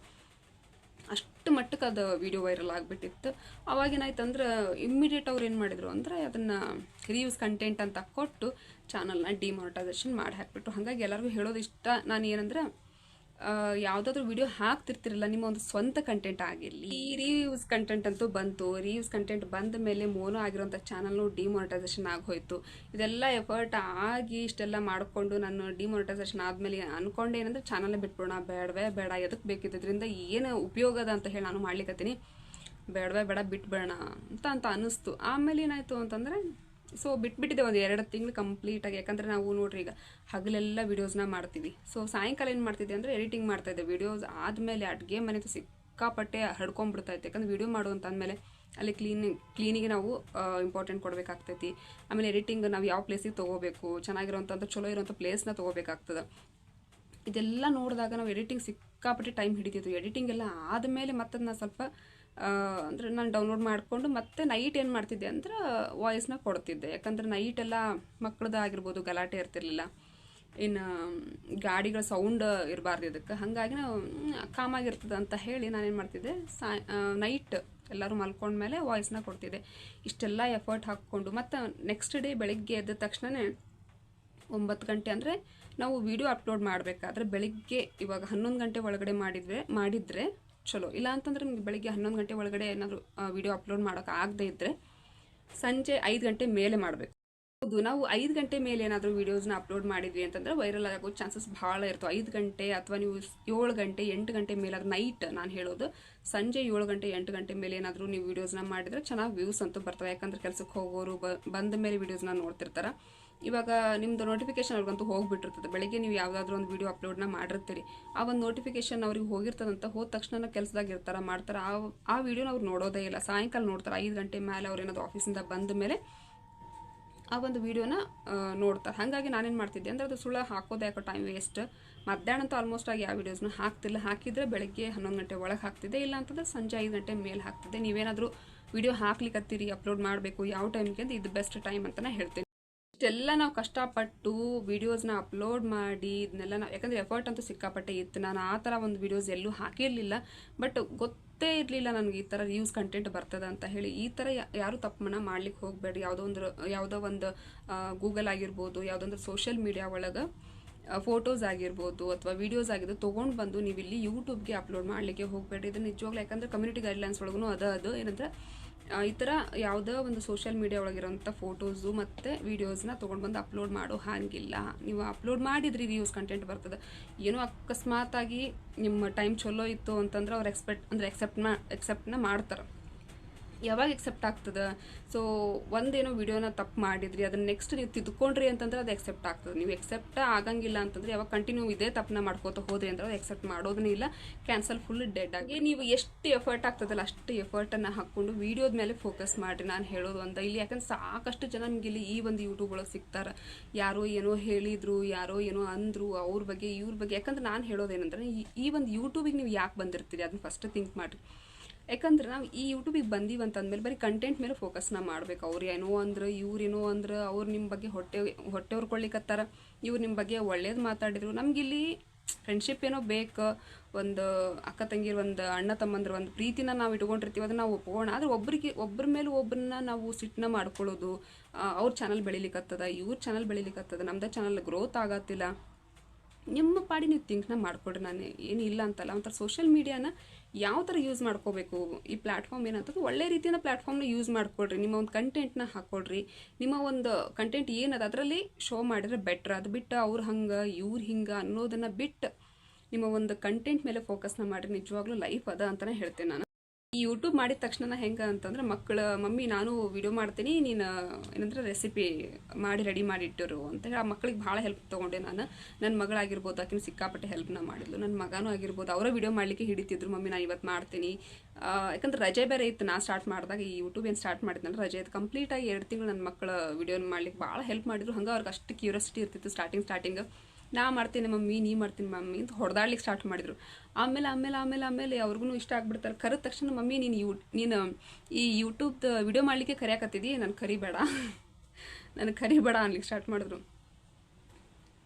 ಅಷ್ಟು ಮಟ್ಟಕ್ಕೆ ಅದು ವಿಡಿಯೋ ವೈರಲ್ ಆಗಿಬಿಟ್ಟಿತ್ತು. ಅವಾಗೇನಾಯ್ತು ಅಂದ್ರೆ ಇಮ್ಮಿಡಿಯೇಟ್ ಅವ್ರು ಏನು ಮಾಡಿದರು ಅಂದರೆ ಅದನ್ನು ರಿವ್ಯೂಸ್ ಕಂಟೆಂಟ್ ಅಂತ ಕೊಟ್ಟು ಚಾನಲ್ನ ಡಿಮಾನಿಟೈಸೇಷನ್ ಮಾಡಿ ಹಾಕಿಬಿಟ್ರು ಹಾಗಾಗಿ ಎಲ್ಲರಿಗೂ ಹೇಳೋದು ಇಷ್ಟ. ನಾನು ಏನಂದ್ರೆ ಯಾವುದಾದ್ರೂ ವಿಡಿಯೋ ಹಾಕ್ತಿರ್ತಿರಲ್ಲ, ನಿಮ್ಮ ಒಂದು ಸ್ವಂತ ಕಂಟೆಂಟ್ ಆಗಿರಲಿ. ಈ ರಿವ್ಯೂಸ್ ಕಂಟೆಂಟ್ ಅಂತೂ ಬಂತು. ರಿವ್ಯೂಸ್ ಕಂಟೆಂಟ್ ಬಂದ ಮೇಲೆ ಮೋನೋ ಆಗಿರೋಂಥ ಚಾನಲ್ನು ಡಿಮಾನಿಟೈಸೇಷನ್ ಆಗೋಯ್ತು. ಇದೆಲ್ಲ ಎಫರ್ಟ್ ಆಗಿ ಇಷ್ಟೆಲ್ಲ ಮಾಡಿಕೊಂಡು ನಾನು ಡಿಮಾನಿಟೈಸೇಷನ್ ಆದಮೇಲೆ ಅನ್ಕೊಂಡೆ ಏನಂದ್ರೆ ಚಾನಲ್ನೇ ಬಿಟ್ಬಿಡೋಣ. ಬೇಡವೇ ಬೇಡ. ಎದಕ್ಕೆ ಬೇಕಿದ್ದರಿಂದ ಏನು ಉಪಯೋಗದ ಅಂತ ಹೇಳಿ ನಾನು ಮಾಡ್ಲಿಕ್ಕತ್ತೀನಿ ಬೇಡವೇ ಬೇಡ ಬಿಟ್ಬೇಡ ಅಂತ ಅಂತ ಅನ್ನಿಸ್ತು ಆಮೇಲೆ ಏನಾಯಿತು ಅಂತಂದರೆ ಸೊ ಬಿಟ್ಬಿಟ್ಟಿದೆ ಒಂದು ಎರಡು ತಿಂಗಳು ಕಂಪ್ಲೀಟಾಗಿ ಯಾಕಂದರೆ ನಾವು ನೋಡ್ರಿ ಈಗ ಹಗಲೆಲ್ಲ ವೀಡಿಯೋಸ್ನ ಮಾಡ್ತೀವಿ. ಸೊ ಸಾಯಂಕಾಲ ಏನು ಮಾಡ್ತಿದ್ದೆ ಅಂದರೆ ಎಡಿಟಿಂಗ್ ಮಾಡ್ತಾಯಿದ್ದೆ ವೀಡಿಯೋಸ್ ಆದಮೇಲೆ ಅಡುಗೆ ಮನೆ ಸಿಕ್ಕಾಪಟ್ಟೆ ಹಡ್ಕೊಂಡ್ಬಿಡ್ತೈತೆ ಯಾಕಂದ್ರೆ ವೀಡಿಯೋ ಮಾಡು ಅಲ್ಲಿ ಕ್ಲೀನಿಂಗ್ ಕ್ಲೀನಿಗೆ ನಾವು ಇಂಪಾರ್ಟೆಂಟ್ ಕೊಡಬೇಕಾಗ್ತೈತಿ. ಆಮೇಲೆ ಎಡಿಟಿಂಗ್ ನಾವು ಯಾವ ಪ್ಲೇಸಿಗೆ ತೊಗೋಬೇಕು ಚೆನ್ನಾಗಿರೋಂಥ ಚಲೋ ಇರೋಂಥ ಪ್ಲೇಸ್ನ ತೊಗೋಬೇಕಾಗ್ತದೆ. ಇದೆಲ್ಲ ನೋಡಿದಾಗ ನಾವು ಎಡಿಟಿಂಗ್ ಸಿಕ್ಕಾಪಟ್ಟೆ ಟೈಮ್ ಹಿಡಿತಿತ್ತು ಎಡಿಟಿಂಗ್ ಎಲ್ಲ ಆದಮೇಲೆ ಮತ್ತದನ್ನ ಸ್ವಲ್ಪ ಅಂದರೆ ನಾನು ಡೌನ್ಲೋಡ್ ಮಾಡಿಕೊಂಡು ಮತ್ತೆ ನೈಟ್ ಏನು ಮಾಡ್ತಿದ್ದೆ ಅಂದ್ರೆ ವಾಯ್ಸ್ನ ಕೊಡ್ತಿದ್ದೆ. ಯಾಕಂದ್ರೆ ನೈಟ್ ಎಲ್ಲ ಮಕ್ಕಳದ್ದು ಆಗಿರ್ಬೋದು, ಗಲಾಟೆ ಇರ್ತಿರ್ಲಿಲ್ಲ. ಇನ್ನು ಗಾಡಿಗಳ ಸೌಂಡ್ ಇರಬಾರ್ದು ಇದಕ್ಕೆ. ಹಾಗಾಗಿ ನಾವು ಕಾಮಾಗಿರ್ತದೆ ಅಂತ ಹೇಳಿ ನಾನೇನು ಮಾಡ್ತಿದ್ದೆ ಸಾಯ್ ನೈಟ್ ಎಲ್ಲರೂ ಮಲ್ಕೊಂಡ್ಮೇಲೆ ವಾಯ್ಸ್ನ ಕೊಡ್ತಿದ್ದೆ. ಇಷ್ಟೆಲ್ಲ ಎಫರ್ಟ್ ಹಾಕ್ಕೊಂಡು, ಮತ್ತು ನೆಕ್ಸ್ಟ್ ಡೇ ಬೆಳಗ್ಗೆ ಎದ್ದ ತಕ್ಷಣವೇ ಒಂಬತ್ತು ಗಂಟೆ ಅಂದರೆ ನಾವು ವಿಡಿಯೋ ಅಪ್ಲೋಡ್ ಮಾಡಬೇಕಾದ್ರೆ ಬೆಳಿಗ್ಗೆ ಇವಾಗ ಹನ್ನೊಂದು ಗಂಟೆ ಒಳಗಡೆ ಮಾಡಿದರೆ ಮಾಡಿದರೆ ಚಲೋ. ಇಲ್ಲ ಅಂತಂದ್ರೆ ನಿಮಗೆ ಬೆಳಗ್ಗೆ ಹನ್ನೊಂದು ಗಂಟೆ ಒಳಗಡೆ ಏನಾದರೂ ವಿಡಿಯೋ ಅಪ್ಲೋಡ್ ಮಾಡೋಕೆ ಆಗದೇ ಇದ್ದರೆ ಸಂಜೆ ಐದು ಗಂಟೆ ಮೇಲೆ ಮಾಡಬೇಕು. ಹೌದು, ನಾವು ಐದು ಗಂಟೆ ಮೇಲೆ ಏನಾದರೂ ವೀಡಿಯೋಸ್ನ ಅಪ್ಲೋಡ್ ಮಾಡಿದ್ವಿ ಅಂತಂದ್ರೆ ವೈರಲ್ ಆಗೋ ಚಾನ್ಸಸ್ ಭಾಳ ಇರ್ತವೆ. ಐದು ಗಂಟೆ ಅಥವಾ ನೀವು ಏಳು ಗಂಟೆ, ಎಂಟು ಗಂಟೆ ಮೇಲೆ ಅದು ನೈಟ್ ನಾನು ಹೇಳೋದು, ಸಂಜೆ ಏಳು ಗಂಟೆ, ಎಂಟು ಗಂಟೆ ಮೇಲೆ ಏನಾದರೂ ನೀವು ವೀಡಿಯೋಸ್ನ ಮಾಡಿದರೆ ಚೆನ್ನಾಗಿ ವ್ಯೂಸ್ ಅಂತೂ ಬರ್ತವೆ. ಯಾಕಂದ್ರೆ ಕೆಲಸಕ್ಕೆ ಹೋಗೋರು ಬಂದ ಮೇಲೆ ವೀಡಿಯೋಸ್ನ ನೋಡ್ತಿರ್ತಾರೆ. ಇವಾಗ ನಿಮ್ಮದು ನೋಟಿಫಿಕೇಶನ್ ಅವ್ರಿಗಂತೂ ಹೋಗಿಬಿಟ್ಟಿರ್ತದೆ. ಬೆಳಗ್ಗೆ ನೀವು ಯಾವುದಾದ್ರೂ ಒಂದು ವೀಡಿಯೋ ಅಪ್ಲೋಡ್ನ ಮಾಡಿರ್ತೀರಿ. ಆ ಒಂದು ನೋಟಿಫಿಕೇಶನ್ ಅವ್ರಿಗೆ ಹೋಗಿರ್ತದಂತ ಹೋದ ತಕ್ಷಣ ಕೆಲಸದಾಗ ಇರ್ತಾರೆ, ಮಾಡ್ತಾರೆ. ಆ ಆ ವೀಡಿಯೋನ ಅವ್ರು ನೋಡೋದೇ ಇಲ್ಲ. ಸಾಯಂಕಾಲ ನೋಡ್ತಾರೆ. ಐದು ಗಂಟೆ ಮೇಲೆ ಅವ್ರು ಏನಾದ್ರು ಆಫೀಸಿಂದ ಬಂದ ಮೇಲೆ ಆ ಒಂದು ವೀಡಿಯೋನ ನೋಡ್ತಾರೆ. ಹಾಗಾಗಿ ನಾನೇನು ಮಾಡ್ತಿದ್ದೆ ಅಂದರೆ ಅದು ಸುಳ್ಳು ಹಾಕೋದೇ ಯಾಕೋ ಟೈಮ್ ವೇಸ್ಟ್ ಮಧ್ಯಾಹ್ನ ಅಂತೂ ಆಲ್ಮೋಸ್ಟ್ ಆಗಿ ಯಾವ ವೀಡಿಯೋಸ್ನ ಹಾಕ್ತಿಲ್ಲ. ಹಾಕಿದರೆ ಬೆಳಗ್ಗೆ ಹನ್ನೊಂದು ಗಂಟೆ ಒಳಗೆ ಹಾಕ್ತಿದ್ದೆ. ಇಲ್ಲ ಅಂತಂದ್ರೆ ಸಂಜೆ ಐದು ಗಂಟೆ ಮೇಲೆ ಹಾಕ್ತಿದ್ದೆ. ನೀವೇನಾದರೂ ವಿಡಿಯೋ ಹಾಕ್ಲಿಕ್ಕತ್ತೀರಿ ಅಪ್ಲೋಡ್ ಮಾಡಬೇಕು, ಯಾವ ಟೈಮ್ಗೆ ಅಂತ ಇದು ಬೆಸ್ಟ್ ಟೈಮ್ ಅಂತಲೇ ಹೇಳ್ತೀನಿ. ಇಷ್ಟೆಲ್ಲ ನಾವು ಕಷ್ಟಪಟ್ಟು ವೀಡಿಯೋಸ್ನ ಅಪ್ಲೋಡ್ ಮಾಡಿ ಇದನ್ನೆಲ್ಲ ನಾವು ಯಾಕಂದರೆ ಎಫರ್ಟ್ ಅಂತೂ ಸಿಕ್ಕಾಪಟ್ಟೆ ಇತ್ತು. ನಾನು ಆ ಥರ ಒಂದು ವೀಡಿಯೋಸ್ ಎಲ್ಲೂ ಹಾಕಿರಲಿಲ್ಲ. ಬಟ್ ಗೊತ್ತೇ ಇರಲಿಲ್ಲ ನನಗೆ ಈ ಥರ ಯೂಸ್ ಕಂಟೆಂಟ್ ಬರ್ತದೆ ಅಂತ ಹೇಳಿ. ಈ ಥರ ಯಾರು ತಪ್ಪನ್ನ ಮಾಡ್ಲಿಕ್ಕೆ ಹೋಗಬೇಡಿ ಯಾವುದೋ ಒಂದು ಯಾವುದೋ ಒಂದು ಗೂಗಲ್ ಆಗಿರ್ಬೋದು, ಯಾವುದೋ ಒಂದು ಸೋಷಿಯಲ್ ಮೀಡಿಯಾ ಒಳಗೆ ಫೋಟೋಸ್ ಆಗಿರ್ಬೋದು ಅಥವಾ ವೀಡಿಯೋಸ್ ಆಗಿದ್ದು ತೊಗೊಂಡು ಬಂದು ನೀವು ಇಲ್ಲಿ ಯೂಟ್ಯೂಬ್ಗೆ ಅಪ್ಲೋಡ್ ಮಾಡಲಿಕ್ಕೆ ಹೋಗಬೇಡಿ ಇದು ನಿಜವಾಗ್ಲೂ ಯಾಕಂದರೆ ಕಮ್ಯುನಿಟಿ ಗೈಡ್ಲೈನ್ಸ್ ಒಳಗೂ ಅದ, ಅದು. ಏನಂದ್ರೆ ಈ ಥರ ಯಾವುದೋ ಒಂದು ಸೋಷಿಯಲ್ ಮೀಡಿಯಾ ಒಳಗಿರೋಂಥ ಫೋಟೋಸು ಮತ್ತು ವೀಡಿಯೋಸ್ನ ತೊಗೊಂಡು ಬಂದು ಅಪ್ಲೋಡ್ ಮಾಡೋ ಹಾಗಿಲ್ಲ. ನೀವು ಅಪ್ಲೋಡ್ ಮಾಡಿದ್ರಿ ವ್ಯೂಸ್ ಕಂಟೆಂಟ್ ಬರ್ತದೆ. ಏನೋ ಅಕಸ್ಮಾತಾಗಿ ನಿಮ್ಮ ಟೈಮ್ ಚಲೋ ಇತ್ತು ಅಂತಂದ್ರೆ ಅವ್ರು ಎಕ್ಸ್ಪೆಕ್ಟ್ ಅಂದರೆ ಎಕ್ಸೆಪ್ಟ್ನ ಮಾಡ್ತಾರೆ. ಯಾವಾಗ ಎಕ್ಸೆಪ್ಟ್ ಆಗ್ತದೆ? ಸೊ ಒಂದೇನೋ ವಿಡಿಯೋನ ತಪ್ಪು ಮಾಡಿದ್ರಿ, ಅದನ್ನ ನೆಕ್ಸ್ಟ್ ನೀವು ತಿದ್ಕೊಂಡ್ರಿ ಅಂತಂದ್ರೆ ಅದು ಎಕ್ಸೆಪ್ಟ್ ಆಗ್ತದೆ. ನೀವು ಎಕ್ಸೆಪ್ಟ್ ಆಗಂಗಿಲ್ಲ ಅಂತಂದ್ರೆ ಯಾವಾಗ ಕಂಟಿನ್ಯೂ ಇದೇ ತಪ್ಪನ್ನ ಮಾಡ್ಕೋತ ಹೋದ್ರಿ ಅಂದ್ರೆ ಅದು ಎಕ್ಸೆಪ್ಟ್ ಮಾಡೋದನ್ನೇ ಇಲ್ಲ. ಕ್ಯಾನ್ಸಲ್ ಫುಲ್ ಡೆಡ್ ಆಗಿ ನೀವು ಎಷ್ಟು ಎಫರ್ಟ್ ಆಗ್ತದಲ್ಲ, ಅಷ್ಟು ಎಫರ್ಟನ್ನು ಹಾಕ್ಕೊಂಡು ವಿಡಿಯೋದ ಮೇಲೆ ಫೋಕಸ್ ಮಾಡಿರಿ ನಾನು ಹೇಳೋದು ಅಂತ. ಇಲ್ಲಿ ಯಾಕಂದ್ರೆ ಸಾಕಷ್ಟು ಜನ ನಿಮ್ಗೆ ಇಲ್ಲಿ ಈ ಒಂದು ಯೂಟ್ಯೂಬ್ ಒಳಗೆ ಸಿಗ್ತಾರೆ. ಯಾರೋ ಏನೋ ಹೇಳಿದ್ರು, ಯಾರೋ ಏನೋ ಅಂದರು, ಅವ್ರ ಬಗ್ಗೆ, ಇವ್ರ ಬಗ್ಗೆ. ಯಾಕಂದ್ರೆ ನಾನು ಹೇಳೋದೇನಂದ್ರೆ ಈ ಒಂದು ಯೂಟ್ಯೂಬಿಗೆ ನೀವು ಯಾಕೆ ಬಂದಿರ್ತೀರಿ? ಅದನ್ನ ಫಸ್ಟ್ ಥಿಂಕ್ ಮಾಡಿರಿ. ಯಾಕಂದ್ರೆ ನಾವು ಈ ಯೂಟ್ಯೂಬಿಗೆ ಬಂದೀವಿ ಅಂತಂದ್ಮೇಲೆ ಬರೀ ಕಂಟೆಂಟ್ ಮೇಲೆ ಫೋಕಸ್ನ ಮಾಡ್ಬೇಕು. ಅವ್ರು ಏನೋ ಅಂದ್ರೆ, ಇವ್ರು ಏನೋ ಅಂದ್ರೆ, ಅವ್ರು ನಿಮ್ಮ ಬಗ್ಗೆ ಹೊಟ್ಟೆ ಹೊಟ್ಟೆ ಹೊರ್ಕೊಳ್ಳಿಕತ್ತಾರ ಇವ್ರು ನಿಮ್ಮ ಬಗ್ಗೆ ಒಳ್ಳೇದು ಮಾತಾಡಿದ್ರು. ನಮಗಿಲ್ಲಿ ಫ್ರೆಂಡ್ಶಿಪ್ ಏನೋ ಬೇಕು, ಒಂದು ಅಕ್ಕ ತಂಗಿರು ಒಂದು ಅಣ್ಣ ತಮ್ಮಂದ್ರ, ಒಂದು ಪ್ರೀತಿನ ನಾವು ಇಟ್ಕೊಂಡಿರ್ತೀವಿ ಅದನ್ನ ನಾವು ಒಪ್ಕೋಣ ಆದ್ರೆ ಒಬ್ಬರಿಗೆ ಒಬ್ಬರ ಮೇಲೆ ಒಬ್ಬರನ್ನ ನಾವು ಸಿಟ್ಟನ್ನ ಮಾಡ್ಕೊಳ್ಳೋದು ಅವ್ರ ಚಾನಲ್ ಬೆಳಿಲಿಕ್ಕತ್ತದ ಇವ್ರ ಚಾನಲ್ ಬೆಳಿಲಿಕ್ಕತ್ತದ ನಮ್ದು ಚಾನಲ್ ಗ್ರೋತ್ ಆಗತ್ತಿಲ್ಲ. ನಿಮ್ಮ ಪಾಡಿ ನೀವು ಥಿಂಕ್ನ ಮಾಡ್ಕೊಡ್ರಿ ನಾನು. ಏನು ಇಲ್ಲ ಅಂತಲ್ಲ. ಒಂಥರ ಸೋಷಿಯಲ್ ಮೀಡಿಯಾನ ಯಾವ ಥರ ಯೂಸ್ ಮಾಡ್ಕೋಬೇಕು? ಈ ಪ್ಲ್ಯಾಟ್ಫಾರ್ಮ್ ಏನಂತಂದ್ರೆ ಒಳ್ಳೆ ರೀತಿಯಿಂದ ಪ್ಲ್ಯಾಟ್ಫಾರ್ಮ್ನ ಯೂಸ್ ಮಾಡ್ಕೊಳ್ರಿ. ನಿಮ್ಮ ಒಂದು ಕಂಟೆಂಟ್ನ ಹಾಕ್ಕೊಳ್ರಿ ನಿಮ್ಮ ಒಂದು ಕಂಟೆಂಟ್ ಏನದ, ಅದರಲ್ಲಿ ಶೋ ಮಾಡಿದ್ರೆ ಬೆಟ್ರ್ ಅದು ಬಿಟ್ಟು ಅವ್ರು ಹಂಗೆ, ಇವ್ರು ಹಿಂಗೆ ಅನ್ನೋದನ್ನು ಬಿಟ್ಟು ನಿಮ್ಮ ಒಂದು ಕಂಟೆಂಟ್ ಮೇಲೆ ಫೋಕಸ್ನ ಮಾಡಿರಿ. ನಿಜವಾಗ್ಲೂ ಲೈಫ್ ಅದ ಅಂತಲೇ ಹೇಳ್ತೇನೆ ನಾನು. ಈ ಯೂಟ್ಯೂಬ್ ಮಾಡಿದ ತಕ್ಷಣ ಹೆಂಗೆ ಅಂತಂದ್ರೆ ಮಕ್ಕಳ, ಮಮ್ಮಿ, ನಾನು ವಿಡಿಯೋ ಮಾಡ್ತೀನಿ, ನೀನು, ಏನಂದ್ರೆ ರೆಸಿಪಿ ಮಾಡಿ ರೆಡಿ ಮಾಡಿ ಇಟ್ಟರು ಅಂತ ಹೇಳಿ ಆ ಮಕ್ಕಳಿಗೆ ಭಾಳ ಹೆಲ್ಪ್ ತೊಗೊಂಡೆ ನಾನು. ನನ್ನ ಮಗಳಾಗಿರ್ಬೋದು, ಆಕಿನ ಸಿಕ್ಕಾಪಟ್ಟೆ ಹೆಲ್ಪ್ನ ಮಾಡಿದ್ಲು. ನನ್ನ ಮಗನೂ ಆಗಿರ್ಬೋದು, ಅವರ ವಿಡಿಯೋ ಮಾಡಲಿಕ್ಕೆ ಹಿಡಿತಿದ್ರು, ಮಮ್ಮಿ, ನಾನು ಇವತ್ತು ಮಾಡ್ತೀನಿ. ಯಾಕಂದ್ರೆ ರಜೆ ಬೇರೆ ಇತ್ತು, ನಾ ಸ್ಟಾರ್ಟ್ ಮಾಡಿದಾಗ ಈ ಯೂಟ್ಯೂಬ್ ಏನು ಸ್ಟಾರ್ಟ್ ಮಾಡಿದ್ನಲ್ಲ, ರಜೆ ಇತ್ತು. ಕಂಪ್ಲೀಟಾಗಿ ಎರಡು ತಿಂಗಳು ನನ್ನ ಮಕ್ಕಳ ವಿಡಿಯೋ ಮಾಡ್ಲಿಕ್ಕೆ ಭಾಳ ಹೆಲ್ಪ್ ಮಾಡಿದ್ರು. ಹಂಗೆ ಅವ್ರಿಗೆ ಅಷ್ಟು ಕ್ಯೂರಿಯಾಸಿಟಿ ಇರ್ತಿತ್ತು ಸ್ಟಾರ್ಟಿಂಗ್ ಸ್ಟಾರ್ಟಿಂಗ್ ನಾ ಮಾಡ್ತೀನಿ ಮಮ್ಮಿ, ನೀ ಮಾಡ್ತೀನಿ ಮಮ್ಮಿ ಅಂತ ಹೊಡೆದಾಡ್ಲಿಕ್ಕೆ ಸ್ಟಾರ್ಟ್ ಮಾಡಿದರು. ಆಮೇಲೆ ಆಮೇಲೆ ಆಮೇಲೆ ಆಮೇಲೆ ಅವ್ರಿಗೂ ಇಷ್ಟ ಆಗ್ಬಿಡ್ತಾರೆ. ಕರೆದ ತಕ್ಷಣ ಮಮ್ಮಿ, ನೀನು ಯೂ, ನೀನು ಈ ಯೂಟ್ಯೂಬ್ದ ವಿಡಿಯೋ ಮಾಡಲಿಕ್ಕೆ ಕರೆಯಕತ್ತಿದ್ದಿ ನಾನು ಕರಿಬೇಡ. ನನಗೆ ಕರಿಬೇಡ ಅನ್ಲಿಕ್ಕೆ ಸ್ಟಾರ್ಟ್ ಮಾಡಿದ್ರು.